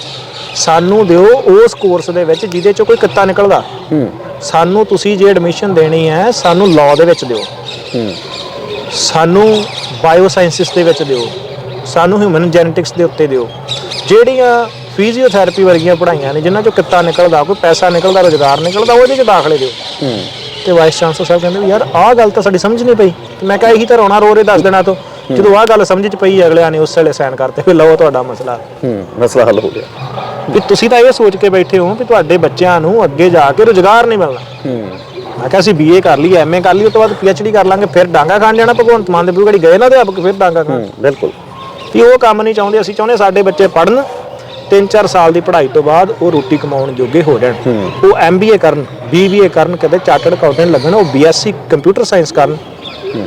S1: ਸਾਨੂੰ ਦਿਓ ਉਸ ਕੋਰਸ ਦੇ ਵਿੱਚ ਜਿਹਦੇ ਚੋਂ ਕੋਈ ਕਿੱਤਾ ਨਿਕਲਦਾ।
S2: ਹੂੰ।
S1: ਸਾਨੂੰ ਤੁਸੀਂ ਜੇ ਐਡਮਿਸ਼ਨ ਦੇਣੀ ਹੈ ਸਾਨੂੰ ਲਾਅ ਦੇ ਵਿੱਚ ਦਿਓ।
S2: ਹੂੰ।
S1: ਸਾਨੂੰ ਬਾਇਓ ਸਾਇੰਸਿਸ ਦੇ ਵਿੱਚ ਦਿਓ। ਸਾਨੂੰ ਹਿਊਮਨ ਜੈਨੇਟਿਕਸ ਦੇ ਉੱਤੇ ਦਿਓ। ਜਿਹੜੀਆਂ ਫਿਜ਼ੀਓਥੈਰੇਪੀ ਵਰਗੀਆਂ ਪੜ੍ਹਾਈਆਂ ਨੇ ਜਿਨ੍ਹਾਂ ਚੋਂ ਕਿੱਤਾ ਨਿਕਲਦਾ ਕੋਈ ਪੈਸਾ ਨਿਕਲਦਾ ਰੋਜ਼ਗਾਰ ਨਿਕਲਦਾ ਉਹਦੇ 'ਚ ਦਾਖਲੇ ਦਿਓ।
S2: ਹੂੰ।
S1: ਤੇ ਵਾਈਸ ਚਾਂਸਲਰ ਸਾਹਿਬ ਕਹਿੰਦੇ ਵੀ ਯਾਰ ਆਹ ਗੱਲ ਤਾਂ ਸਾਡੀ ਸਮਝ ਨਹੀਂ ਪਈ। ਤੇ ਮੈਂ ਕਿਹਾ ਇਹੀ ਤਾਂ ਰੋਣਾ ਰੋ ਰਹੇ ਦੱਸ ਦੇਣਾ ਤੋਂ। ਜਦੋਂ ਆਹ ਗੱਲ ਸਮਝ 'ਚ ਪਈ ਅਗਲਿਆਂ ਨੇ ਉਸ ਵੇਲੇ ਸਾਈਨ ਕਰਤੇ ਵੀ ਲਓ ਤੁਹਾਡਾ ਮਸਲਾ।
S2: ਹੂੰ ਮਸਲਾ ਹੱਲ ਹੋ ਗਿਆ।
S1: ਵੀ ਤੁਸੀਂ ਤਾਂ ਇਹ ਸੋਚ ਕੇ ਬੈਠੇ ਹੋ ਕਿ ਤੁਹਾਡੇ ਬੱਚਿਆਂ ਨੂੰ ਅੱਗੇ ਜਾ ਕੇ ਰੋਜ਼ਗਾਰ ਨਹੀਂ ਮਿਲਣਾ।
S2: ਹੂੰ।
S1: ਮੈਂ ਕਿਹਾ ਅਸੀਂ ਬੀਏ ਕਰ ਲਈ ਐਮਏ ਕਰ ਲਈ ਉਸ ਤੋਂ ਬਾਅਦ ਪੀਐਚਡੀ ਕਰ ਲਾਂਗੇ ਫਿਰ ਡਾਂਗਾ ਖਾਣ ਜਾਣਾ ਭਗਵੰਤ ਮਾਨ ਦੇ ਬੁਗੜੀ ਗਏ ਨਾ ਅਧਿਆਪਕ ਫਿਰ ਡਾਂਗਾ ਖਾਣ।
S2: ਹੂੰ ਬਿਲਕੁਲ।
S1: ਵੀ ਉਹ ਕੰਮ ਨਹੀਂ ਚਾਹੁੰਦੇ ਅਸੀਂ ਚਾਹੁੰਦੇ ਸਾਡੇ ਬੱਚੇ ਪੜ੍ਹਨ 3-4 ਸਾਲ ਦੀ ਪੜ੍ਹਾਈ ਤੋਂ ਬਾਅਦ ਉਹ ਰੋਟੀ ਕਮਾਉਣ ਜੋਗੇ ਹੋ ਜਾਣ। ਉਹ ਐਮਬੀਏ ਕਰਨ ਬੀਬੀਏ ਕਰਨ ਕਦੇ ਚਾਰਟਰਡ ਅਕਾਊਂਟੈਂਟ ਲੱਗਣ ਉਹ ਬੀਐਸਸੀ ਕੰਪਿਊਟਰ ਸਾਇੰਸ ਕਰਨ।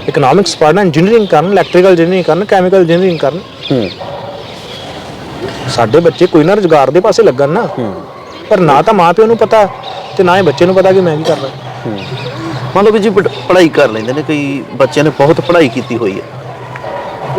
S1: ਇਕਨੋਮਿਕਸ ਪੜ੍ਹਨ ਇੰਜੀਨੀਅਰਿੰਗ ਕਰਨ ਇਲੈਕਟ੍ਰੀਕਲ ਇੰਜੀਨੀਅਰਿੰਗ ਕਰਨ ਕੈਮੀਕਲ ਇੰਜੀਨੀਅਰਿੰਗ ਕਰਨ।
S2: ਹੂੰ।
S1: ਸਾਡੇ ਬੱਚੇ ਕੋਈ ਨਾ ਰੁਜ਼ਗਾਰ ਦੇ ਪਾਸੇ ਲੱਗਣ ਨਾ। ਪਰ ਨਾ ਤਾਂ ਮਾਪਿਓ ਨੂੰ ਪਤਾ ਤੇ ਨਾ ਹੀ ਬੱਚੇ ਨੂੰ ਪਤਾ ਕਿ ਮੈਂ ਕੀ ਕਰਨਾ
S2: ਹੂੰ। ਮੰਨ ਲਓ ਵੀ ਜੀ ਪੜ੍ਹ- ਪੜ੍ਹਾਈ ਕਰ ਲੈਂਦੇ ਨੇ ਕਈ ਬੱਚਿਆਂ ਨੇ ਬਹੁਤ ਪੜ੍ਹਾਈ ਕੀਤੀ ਹੋਈ ਹੈ।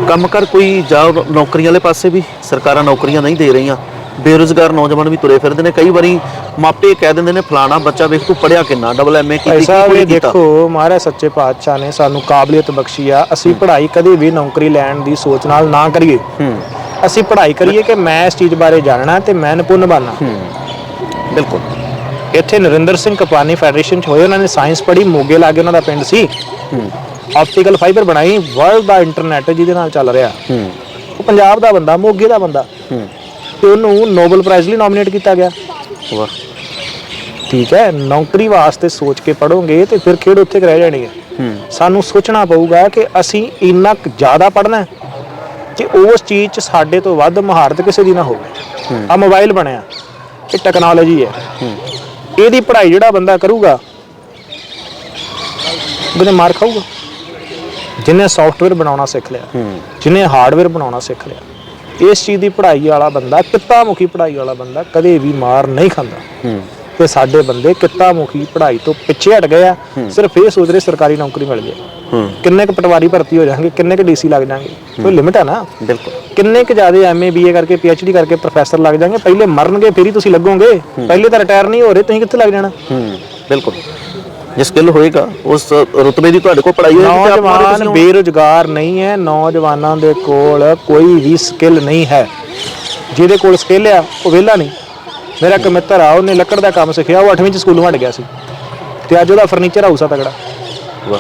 S2: ਕੰਮ ਕਰ ਕੋਈ ਜਾ ਨੌਕਰੀਆਂ ਵਾਲੇ ਪਾਸੇ ਵੀ ਸਰਕਾਰਾਂ ਨੌਕਰੀਆਂ ਨਹੀਂ ਦੇ ਰਹੀਆਂ। ਬੇਰੁਜ਼ਗਾਰ ਨੌਜਵਾਨ ਵੀ ਤੁਰੇ ਫਿਰਦੇ ਨੇ। ਕਈ ਵਾਰੀ ਮਾਪੇ ਕਹਿ ਦਿੰਦੇ ਨੇ ਫਲਾਣਾ ਬੱਚਾ ਵੇਖ ਤੂੰ ਪੜਿਆ ਕਿੰਨਾ? ਡਬਲ ਐਮਏ ਕੀਤੀ
S1: ਐਸਾ
S2: ਕੀ
S1: ਵੀ
S2: ਕੁਝ ਕੀਤਾ?
S1: ਦੇਖੋ ਮਹਾਰਾਜ ਸੱਚੇ ਪਾਤਸ਼ਾਹ ਨੇ ਸਾਨੂੰ ਕਾਬਲੀਅਤ ਬਖਸ਼ੀ ਆ। ਅਸੀਂ ਪੜ੍ਹਾਈ ਕਦੇ ਵੀ ਨੌਕਰੀ ਲੈਣ ਦੀ ਸੋਚ ਨਾਲ ਨਾ ਕਰੀਏ। ਅਸੀਂ ਪੜ੍ਹਾਈ ਕਰੀਏ ਕਿ ਮੈਂ ਇਸ ਚੀਜ਼ ਬਾਰੇ ਜਾਣਨਾ ਤੇ ਮੈਂ ਨਿਪੁੰਨ ਬਣਨਾ।
S2: ਬਿਲਕੁਲ।
S1: ਇੱਥੇ ਨਰਿੰਦਰ ਸਿੰਘ ਕਪਾਨੀ ਫੈਡਰੇਸ਼ਨ ਚ ਹੋਏ ਉਹਨਾਂ ਨੇ ਸਾਇੰਸ ਪੜ੍ਹੀ ਮੋਗੇ ਲਾਗੇ ਉਹਨਾਂ ਦਾ ਪਿੰਡ ਸੀ। ਆਪਟੀਕਲ ਫਾਈਬਰ ਬਣਾਈ ਵਰਲਡ ਦਾ ਇੰਟਰਨੈਟ ਜਿਹਦੇ ਨਾਲ ਚੱਲ ਰਿਹਾ। ਉਹ ਪੰਜਾਬ ਦਾ ਬੰਦਾ ਮੋਗੇ ਦਾ ਬੰਦਾ। ਤੇ ਉਹਨੂੰ ਨੋਬਲ ਪ੍ਰਾਈਜ਼ ਲਈ ਨੋਮੀਨੇਟ ਕੀਤਾ ਗਿਆ।
S2: ਵਾਹ।
S1: ਠੀਕ ਹੈ ਨੌਕਰੀ ਵਾਸਤੇ ਸੋਚ ਕੇ ਪੜੋਗੇ ਤੇ ਫਿਰ ਖੇਡ ਉੱਥੇ ਰਹਿ ਜਾਣੀ ਹੈ। ਸਾਨੂੰ ਸੋਚਣਾ ਪਊਗਾ ਕਿ ਅਸੀਂ ਇੰਨਾ ਜ਼ਿਆਦਾ ਪੜਨਾ ਹੈ ਕਿ ਉਸ ਚੀਜ਼ 'ਚ ਸਾਡੇ ਤੋਂ ਵੱਧ ਮਹਾਰਤ ਕਿਸੇ ਦੀ ਨਾ ਹੋਵੇ। ਆ ਮੋਬਾਈਲ ਬਣਿਆ ਇਹ ਟੈਕਨੋਲੋਜੀ ਹੈ। ਇਹਦੀ ਪੜ੍ਹਾਈ ਜਿਹੜਾ ਬੰਦਾ ਕਰੂਗਾ ਉਹਨੇ ਮਾਰ ਖਾਊਗਾ। ਜਿਹਨੇ ਸੌਫਟਵੇਅਰ ਬਣਾਉਣਾ ਸਿੱਖ ਲਿਆ ਜਿਹਨੇ ਹਾਰਡਵੇਅਰ ਬਣਾਉਣਾ ਸਿੱਖ ਲਿਆ। ਇਸ ਚੀਜ਼ ਦੀ ਪੜ੍ਹਾਈ ਵਾਲਾ ਬੰਦਾ ਕਿੱਤਾ ਮੁਖੀ ਪੜ੍ਹਾਈ ਵਾਲਾ ਬੰਦਾ ਕਦੇ ਵੀ ਮਾਰ ਨਹੀਂ ਖਾਂਦਾ।
S2: ਹੂੰ।
S1: ਤੇ ਸਾਡੇ ਬੰਦੇ ਕਿੱਤਾ ਮੁਖੀ ਪੜ੍ਹਾਈ ਤੋਂ ਪਿੱਛੇ ਹਟ ਗਏ ਆ ਸਿਰਫ ਇਹ ਸੋਚ ਰਹੇ ਸਰਕਾਰੀ ਨੌਕਰੀ ਮਿਲ ਜਾਏ
S2: ਹੂੰ।
S1: ਕਿੰਨੇ ਕੁ ਪਟਵਾਰੀ ਭਰਤੀ ਹੋ ਜਾਣਗੇ ਕਿੰਨੇ ਕੁ ਡੀਸੀ ਲੱਗ ਜਾਣਗੇ। ਕੋਈ ਲਿਮਿਟ ਹੈ ਨਾ?
S2: ਬਿਲਕੁਲ।
S1: ਕਿੰਨੇ ਕੁ ਜ਼ਿਆਦੇ ਐਮਏ ਬੀਏ ਕਰਕੇ ਪੀਐਚਡੀ ਕਰਕੇ ਪ੍ਰੋਫੈਸਰ ਲੱਗ ਜਾਣਗੇ ਪਹਿਲੇ ਮਰਨਗੇ ਫਿਰ ਹੀ ਤੁਸੀਂ ਲੱਗੋਗੇ। ਪਹਿਲੇ ਤਾਂ ਰਿਟਾਇਰ ਨਹੀਂ ਹੋ ਰਹੇ ਤੁਸੀਂ ਕਿੱਥੇ ਲੱਗ ਜਾਣਾ?
S2: ਹੂੰ। ਬਿਲਕੁਲ। ਜੇ ਸਕਿੱਲ ਹੋਏਗਾ ਉਸ ਰੁਤਬੇ ਦੀ ਤੁਹਾਡੇ ਕੋਲ ਪੜ੍ਹਾਈ ਹੋਏਗੀ ਤੇ ਆਪ
S1: ਨੌਜਵਾਨ ਬੇਰੁਜ਼ਗਾਰ ਨਹੀਂ ਹੈ ਨੌਜਵਾਨਾਂ ਦੇ ਕੋਲ ਕੋਈ ਵੀ ਸਕਿੱਲ ਨਹੀਂ ਹੈ। ਜਿਹਦੇ ਕੋਲ ਸਕਿੱਲ ਆ ਉਹ ਵਿਹਲਾ ਨਹੀਂ। ਮੇਰਾ ਇੱਕ ਮਿੱਤਰ ਆ ਉਹਨੇ ਲੱਕੜ ਦਾ ਕੰਮ ਸਿੱਖਿਆ ਉਹ 8ਵੀਂ ਚ ਸਕੂਲੋਂ ਹਟ ਗਿਆ ਸੀ। ਤੇ ਅੱਜ ਉਹਦਾ ਫਰਨੀਚਰ ਹਾਊਸ ਆ ਤਗੜਾ
S2: ਵਾਹ।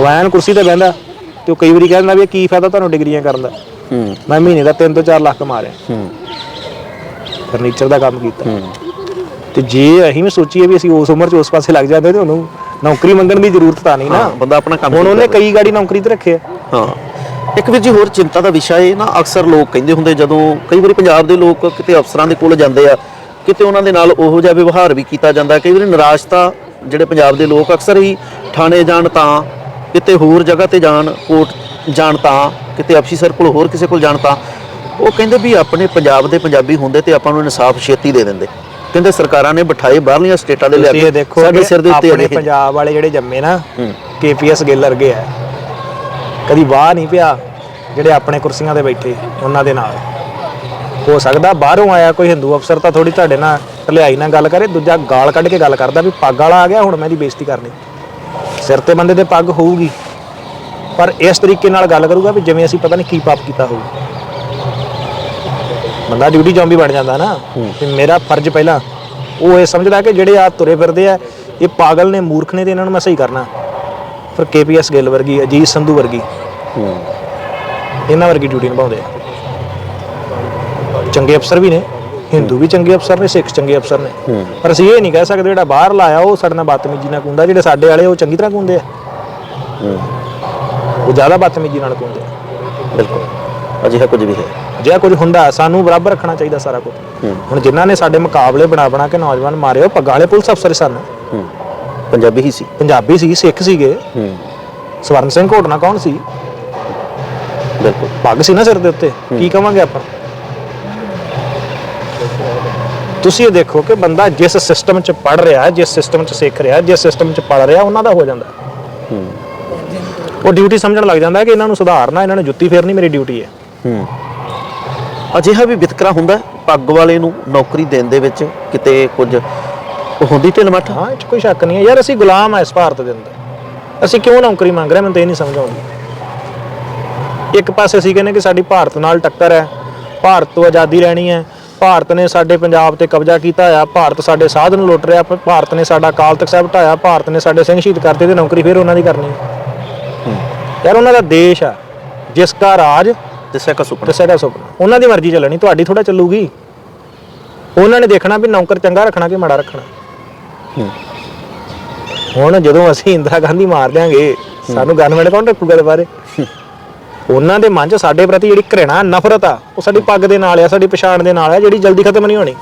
S1: ਉਹ ਐਨ ਕੁਰਸੀ ਤੇ ਬਹਿੰਦਾ ਤੇ ਉਹ ਕਈ ਵਾਰੀ ਕਹਿੰਦਾ ਵੀ ਇਹ ਕੀ ਫਾਇਦਾ ਤੁਹਾਨੂੰ ਡਿਗਰੀਆਂ ਕਰਨ ਦਾ?
S2: ਹੂੰ।
S1: ਮੈਂ ਮਹੀਨੇ ਦਾ 3 ਤੋਂ 4 ਲੱਖ ਕਮਾ ਰਿਹਾ।
S2: ਹੂੰ।
S1: ਫਰਨੀਚਰ ਦਾ ਕੰਮ ਕੀਤਾ।
S2: ਹੂੰ।
S1: ਤੇ ਜੇ ਅਸੀਂ ਵੀ ਸੋਚੀਏ ਵੀ ਅਸੀਂ ਉਸ ਉਮਰ 'ਚ ਉਸ ਪਾਸੇ ਲੱਗ ਜਾਂਦੇ ਤੇ ਉਹਨੂੰ ਨੌਕਰੀ ਮੰਗਣ ਦੀ ਜ਼ਰੂਰਤ ਤਾਂ ਨਹੀਂ ਨਾ।
S2: ਹਾਂ, ਬੰਦਾ ਆਪਣਾ ਕੰਮ
S1: ਹੁਣ ਉਹਨੇ ਕਈ ਗਾੜੀ ਨੌਕਰੀ ਤੇ ਰੱਖੇ ਆ।
S2: ਹਾਂ। ਇੱਕ ਵੀਰ ਜੀ ਹੋਰ ਚਿੰਤਾ ਦਾ ਵਿਸ਼ਾ ਇਹ ਨਾ ਅਕਸਰ ਲੋਕ ਕਹਿੰਦੇ ਹੁੰਦੇ ਜਦੋਂ ਕਈ ਵਾਰੀ ਪੰਜਾਬ ਦੇ ਲੋਕ ਕਿਤੇ ਅਫਸਰਾਂ ਦੇ ਕੋਲ ਜਾਂਦੇ ਆ ਕਿਤੇ ਉਹਨਾਂ ਦੇ ਨਾਲ ਉਹੋ ਜਿਹਾ ਵਿਵਹਾਰ ਵੀ ਕੀਤਾ ਜਾਂਦਾ ਕਈ ਵਾਰੀ ਨਿਰਾਸ਼ਤਾ ਜਿਹੜੇ ਪੰਜਾਬ ਦੇ ਲੋਕ ਅਕਸਰ ਹੀ ਥਾਣੇ ਜਾਣ ਤਾਂ ਕਿਤੇ ਹੋਰ ਜਗ੍ਹਾ ਤੇ ਜਾਣ ਕੋਰਟ ਜਾਣ ਤਾਂ ਕਿਤੇ ਅਫਸਰ ਕੋਲ ਹੋਰ ਕਿਸੇ ਕੋਲ ਜਾਣ ਤਾਂ ਉਹ ਕਹਿੰਦੇ ਵੀ ਆਪਣੇ ਪੰਜਾਬ ਦੇ ਪੰਜਾਬੀ ਹੁੰਦੇ ਤੇ ਆਪਾਂ ਨੂੰ ਇਨਸਾਫ ਛੇਤੀ ਦੇ ਦਿੰਦੇ। ਕਹਿੰਦੇ ਸਰਕਾਰਾਂ ਨੇ ਬਿਠਾਏ ਬਾਹਰਲੀਆਂ ਸਟੇਟਾਂ ਦੇ
S1: ਇਹ ਦੇਖੋ
S2: ਸਾਡੇ
S1: ਕਿ
S2: ਸਿਰ ਦੇ ਉੱਤੇ
S1: ਆਪਣੇ ਪੰਜਾਬ ਵਾਲੇ ਜਿਹੜੇ ਜੰਮੇ ਨਾ। ਕੇਪੀਐਸ ਗਿੱਲ ਵਰਗੇ ਆ। ਕਦੀ ਵਾਹ ਨਹੀਂ ਪਿਆ ਜਿਹੜੇ ਆਪਣੇ ਕੁਰਸੀਆਂ ਤੇ ਬੈਠੇ ਉਹਨਾਂ ਦੇ ਨਾਲ। ਹੋ ਸਕਦਾ ਬਾਹਰੋਂ ਆਇਆ ਕੋਈ ਹਿੰਦੂ ਅਫਸਰ ਤਾਂ ਥੋੜੀ ਤੁਹਾਡੇ ਨਾਲ ਢਲਿਆਈ ਨਾਲ ਗੱਲ ਕਰੇ ਦੂਜਾ ਗਾਲ ਕੱਢ ਕੇ ਗੱਲ ਕਰਦਾ ਵੀ ਪੱਗ ਵਾਲਾ ਆ ਗਿਆ ਹੁਣ ਮੈਂ ਦੀ ਬੇਇੱਜ਼ਤੀ ਕਰਨੀ। ਸਿਰ ਤੇ ਬੰਦੇ ਤੇ ਪੱਗ ਹੋਊਗੀ। ਪਰ ਇਸ ਤਰੀਕੇ ਨਾਲ ਗੱਲ ਕਰੂਗਾ ਵੀ ਜਿਵੇਂ ਅਸੀਂ ਪਤਾ ਨਹੀਂ ਕੀ ਪਾਪ ਕੀਤਾ ਹੋਊ। ਬੰਦਾ ਡਿਊਟੀ ਜੌਂਬੀ ਬਣ ਜਾਂਦਾ ਨਾ। ਤੇ ਮੇਰਾ ਫਰਜ਼ ਪਹਿਲਾਂ ਉਹ ਇਹ ਸਮਝਦਾ ਕਿ ਜਿਹੜੇ ਆ ਤੁਰੇ ਫਿਰਦੇ ਆ ਇਹ ਪਾਗਲ ਨੇ ਮੂਰਖ ਨੇ ਤੇ ਇਹਨਾਂ ਨੂੰ ਮੈਂ ਸਹੀ ਕਰਨਾ। ਫਿਰ ਕੇਪੀਐਸ ਗਿੱਲ ਵਰਗੀ ਅਜੀਤ ਸੰਧੂ ਵਰਗੀ। ਇਹਨਾਂ ਵਰਗੀ ਡਿਊਟੀ ਨਿਭਾਉਂਦੇ ਆ। ਚੰਗੇ ਅਫਸਰ ਵੀ ਨੇ ਹਿੰਦੂ ਵੀ ਚੰਗੇ ਅਫਸਰ ਨੇ ਸਿੱਖ ਚੰਗੇ ਅਫਸਰ ਨੇ। ਪਰ ਅਸੀਂ ਇਹ ਨਹੀਂ ਕਹਿ ਸਕਦੇ ਜਿਹੜਾ ਬਾਹਰ ਲਾਇਆ ਉਹ ਸਾਡੇ ਨਾਲ ਬਦਤਮੀਜ਼ੀ ਨਾਲ ਕੁੰਦਾ ਜਿਹੜੇ ਸਾਡੇ ਵਾਲੇ ਉਹ ਚੰਗੀ ਤਰ੍ਹਾਂ ਕੁੰਦੇ ਆ। ਉਹ ਜ਼ਿਆਦਾ ਬਦਤਮੀਜ਼ੀ ਨਾਲ ਕੁੰਦੇ ਆ।
S2: ਬਿਲਕੁਲ। ਅਜਿਹਾ ਕੁਝ ਵੀ ਹੈ।
S1: ਜੇ ਕੁਝ ਹੁੰਦਾ ਸਾਨੂੰ ਬਰਾਬਰ ਰੱਖਣਾ ਚਾਹੀਦਾ ਸਾਰਾ ਕੁਝ। ਹੁਣ ਜਿਨ੍ਹਾਂ ਨੇ ਸਾਡੇ ਮੁਕਾਬਲੇ ਬਣਾ ਬਣਾ ਕੇ ਨੌਜਵਾਨ ਮਾਰੇ ਉਹ ਪੱਗਾਂ ਵਾਲੇ ਪੁਲਿਸ ਅਫਸਰ ਸਨ।
S2: ਹੂੰ। ਪੰਜਾਬੀ ਹੀ ਸੀ।
S1: ਪੰਜਾਬੀ ਸੀ ਸਿੱਖ ਸੀਗੇ।
S2: ਹੂੰ।
S1: ਸਵਰਨ ਸਿੰਘ ਘੋਟਣਾ ਕੌਣ ਸੀ?
S2: ਬਿਲਕੁਲ।
S1: ਪੱਗ ਸੀ ਨਾ ਸਿਰ ਦੇ ਉੱਤੇ। ਕੀ ਕਵਾਂਗੇ ਆਪਾਂ? ਤੁਸੀਂ ਇਹ ਦੇਖੋ ਕਿ ਬੰਦਾ ਜਿਸ ਸਿਸਟਮ 'ਚ ਪੜ ਰਿਹਾ ਹੈ ਜਿਸ ਸਿਸਟਮ 'ਚ ਸਿੱਖ ਰਿਹਾ ਹੈ ਜਿਸ ਸਿਸਟਮ 'ਚ ਪੜ ਰਿਹਾ ਉਹਨਾਂ ਦਾ ਹੋ ਜਾਂਦਾ। ਉਹ ਡਿਊਟੀ ਸਮਝਣ ਲੱਗ ਜਾਂਦਾ ਕਿ ਇਹਨਾਂ ਨੂੰ ਸੁਧਾਰਨਾ ਇਹਨਾਂ ਨੇ ਜੁੱਤੀ ਫੇਰਨੀ ਮੇਰੀ ਡਿਊਟੀ ਹੈ।
S2: ਹੂੰ ਅਜਿਹਾ ਵੀ ਵਿਤਕਰਾ ਹੁੰਦਾ ਪੱਗ ਵਾਲੇ ਨੂੰ ਨੌਕਰੀ ਦੇਣ ਦੇ ਵਿੱਚ ਕਿਤੇ ਕੁਝ ਹੁੰਦੀ ਢਿੱਲ ਮੱਠ?
S1: ਹਾਂ ਇਹ 'ਚ ਕੋਈ ਸ਼ੱਕ ਨਹੀਂ ਹੈ। ਯਾਰ ਅਸੀਂ ਗੁਲਾਮ ਆ ਇਸ ਭਾਰਤ ਦੇ ਅੰਦਰ। ਅਸੀਂ ਕਿਉਂ ਨੌਕਰੀ ਮੰਗ ਰਹੇ? ਮੈਨੂੰ ਤਾਂ ਇਹ ਨਹੀਂ ਸਮਝ ਆਉਂਦੀ। ਇੱਕ ਪਾਸੇ ਅਸੀਂ ਕਹਿੰਦੇ ਕਿ ਸਾਡੀ ਭਾਰਤ ਨਾਲ ਟੱਕਰ ਹੈ ਭਾਰਤ ਤੋਂ ਆਜ਼ਾਦੀ ਲੈਣੀ ਹੈ। ਭਾਰਤ ਨੇ ਸਾਡੇ ਪੰਜਾਬ ਤੇ ਕਬਜ਼ਾ ਕੀਤਾ ਹੋਇਆ ਭਾਰਤ ਸਾਡੇ ਸਾਧ ਨੂੰ ਲੁੱਟ ਰਿਹਾ ਭਾਰਤ ਨੇ ਸਾਡਾ ਅਕਾਲ ਤਖਤ ਸਾਹਿਬ ਢਾਇਆ ਭਾਰਤ ਨੇ ਸਾਡੇ ਸਿੰਘ ਸ਼ਹੀਦ ਕਰਤੇ ਤੇ ਨੌਕਰੀ ਫਿਰ ਉਹਨਾਂ ਦੀ ਕਰਨੀ ਹੈ। ਯਾਰ ਉਹਨਾਂ ਦਾ ਦੇਸ਼ ਆ ਜਿਸ ਦਾ ਰਾਜ
S2: ਤੇ ਸੈਕਾ ਸੁਪਨਾ?
S1: ਤੇ ਸਾਡਾ ਸੁਪਨਾ। ਉਹਨਾਂ ਦੀ ਮਰਜ਼ੀ ਚੱਲਣੀ ਤੁਹਾਡੀ ਥੋੜਾ ਚੱਲੂਗੀ। ਉਹਨਾਂ ਨੇ ਦੇਖਣਾ ਵੀ ਨੌਕਰ ਚੰਗਾ ਰੱਖਣਾ ਕਿ ਮਾੜਾ ਰੱਖਣਾ। ਹੁਣ ਜਦੋਂ ਅਸੀਂ ਇੰਦਰਾ ਗਾਂਧੀ ਮਾਰ ਦਿਆਂਗੇ ਸਾਨੂੰ ਗਨਮੈਨ ਕੌਣ ਰੱਖੂਗਾ ਦੇ ਬਾਰੇ? ਉਹਨਾਂ ਦੇ ਮਨ 'ਚ ਸਾਡੇ ਪ੍ਰਤੀ ਜਿਹੜੀ ਘৃਣਾ ਨਫ਼ਰਤ ਆ ਉਹ ਸਾਡੀ ਪੱਗ ਦੇ ਨਾਲ ਆ ਸਾਡੀ ਪਛਾਣ ਦੇ ਨਾਲ ਆ ਜਿਹੜੀ ਜਲਦੀ ਖਤਮ ਨਹੀਂ ਹੋਣੀ।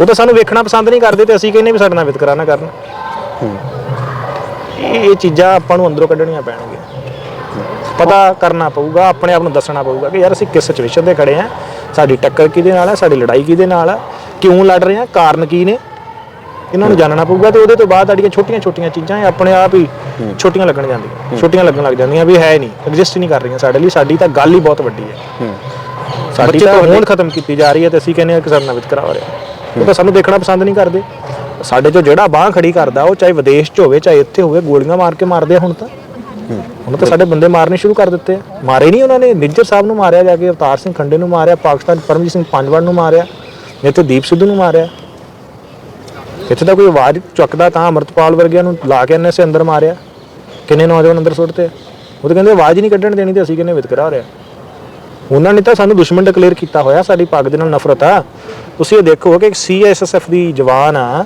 S1: ਉਹ ਤਾਂ ਸਾਨੂੰ ਵੇਖਣਾ ਪਸੰਦ ਨਹੀਂ ਕਰਦੇ ਤੇ ਅਸੀਂ ਕਹਿੰਦੇ ਵੀ ਸਾਡੇ ਨਾਲ ਵਿਤਕਰਾ ਨਾ ਕਰਨ। ਇਹ ਚੀਜ਼ਾਂ ਆਪਾਂ ਨੂੰ ਅੰਦਰੋਂ ਕੱਢਣੀਆਂ ਪੈਣਗੀਆਂ। ਪਤਾ ਕਰਨਾ ਪਊਗਾ ਆਪਣੇ ਆਪ ਨੂੰ ਦੱਸਣਾ ਪਊਗਾ ਕਿ ਯਾਰ ਅਸੀਂ ਕਿਸ ਸਿਚੁਏਸ਼ਨ ਤੇ ਖੜੇ ਆ ਸਾਡੀ ਟੱਕਰ ਕਿਹਦੇ ਨਾਲ ਹੈ ਸਾਡੀ ਲੜਾਈ ਕਿਹਦੇ ਨਾਲ ਹੈ ਕਿਉਂ ਲੜ ਰਹੇ ਆ ਕਾਰਨ ਕੀ ਨੇ? ਇਹਨਾਂ ਨੂੰ ਜਾਣਨਾ ਪਊਗਾ ਤੇ ਉਹਦੇ ਤੋਂ ਬਾਅਦ ਸਾਡੀਆਂ ਛੋਟੀਆਂ ਛੋਟੀਆਂ ਚੀਜ਼ਾਂ ਇਹ ਆਪਣੇ ਆਪ ਹੀ ਛੋਟੀਆਂ ਲੱਗਣ ਜਾਂਦੀਆਂ ਛੋਟੀਆਂ ਲੱਗਣ ਲੱਗ ਜਾਂਦੀਆਂ ਵੀ ਹੈ ਨਹੀਂ ਐਗਜ਼ਿਸਟ ਨਹੀਂ ਕਰ ਰਹੀਆਂ ਸਾਡੇ ਲਈ ਸਾਡੀ ਤਾਂ ਗੱਲ ਹੀ ਬਹੁਤ ਵੱਡੀ ਹੈ। ਸਾਡੀ ਤਾਂ ਹੋਂਦ ਖਤਮ ਕੀਤੀ ਜਾ ਰਹੀ ਹੈ ਤੇ ਅਸੀਂ ਕਹਿੰਦੇ ਹਾਂ ਕਿ ਨਾਲ ਵਿਤਕਰਾ ਰਿਹਾ। ਉਹ ਤਾਂ ਸਾਨੂੰ ਦੇਖਣਾ ਪਸੰਦ ਨਹੀਂ ਕਰਦੇ। ਸਾਡੇ ਚੋਂ ਜਿਹੜਾ ਬਾਹ ਖੜੀ ਕਰਦਾ ਉਹ ਚਾਹੇ ਵਿਦੇਸ਼ 'ਚ ਹੋਵੇ ਚਾਹੇ ਇੱਥੇ ਹੋਵੇ ਗੋਲੀਆਂ ਮਾਰ ਕੇ ਮਾਰਦੇ ਆ ਹੁਣ ਤਾਂ। ਹੁਣ ਤਾਂ ਸਾਡੇ ਬੰਦੇ ਮਾਰਨੇ ਸ਼ੁਰੂ ਕਰ ਦਿੱਤੇ ਆ। ਮਾਰੇ ਨਹੀਂ ਉਹਨਾਂ ਨੇ ਨਿੱਜਰ ਸਾਹਿਬ ਨੂੰ ਮਾਰਿਆ ਜਾ ਕੇ, ਅਵਤਾਰ ਸਿੰਘ ਖੰਡੇ ਨੂੰ ਮਾਰਿਆ, ਪਾਕਿਸਤਾਨ ਪਰਮਜੀਤ ਸਿੰਘ ਪੰਜਵੜ ਨੂੰ ਮਾਰਿਆ, ਇੱਥੇ ਦੀਪ ਸਿੱਧੂ ਨੂੰ ਮਾਰਿਆ। ਇੱਥੇ ਤਾਂ ਕੋਈ ਆਵਾਜ਼ ਚੁੱਕਦਾ ਤਾਂ ਅਮਰਤਪਾਲ ਵਰਗਿਆਂ ਨੂੰ ਲਾ ਕੇ ਐਨਐਸਏ ਅੰਦਰ ਮਾਰਿਆ। ਕਿੰਨੇ ਨੌਜਵਾਨ ਅੰਦਰ ਸੁੱਟਦੇ ਆ ਉਹ ਤਾਂ ਕਹਿੰਦੇ ਆਵਾਜ਼ ਹੀ ਨਹੀਂ ਕੱਢਣ ਦੇਣੀ ਤੇ ਅਸੀਂ ਕਿੰਨੇ ਵਿਤਕਰਾ ਹੋ ਰਿਹਾ ਉਹਨਾਂ ਨੇ ਤਾਂ ਸਾਨੂੰ ਦੁਸ਼ਮਣ ਡਿਕਲੇਅਰ ਕੀਤਾ ਹੋਇਆ, ਸਾਡੀ ਪੱਗ ਦੇ ਨਾਲ ਨਫ਼ਰਤ ਆ। ਤੁਸੀਂ ਇਹ ਦੇਖੋ ਕਿ ਇੱਕ ਸੀਐਸਐਸਐਫ ਦੀ ਜਵਾਨ ਆ।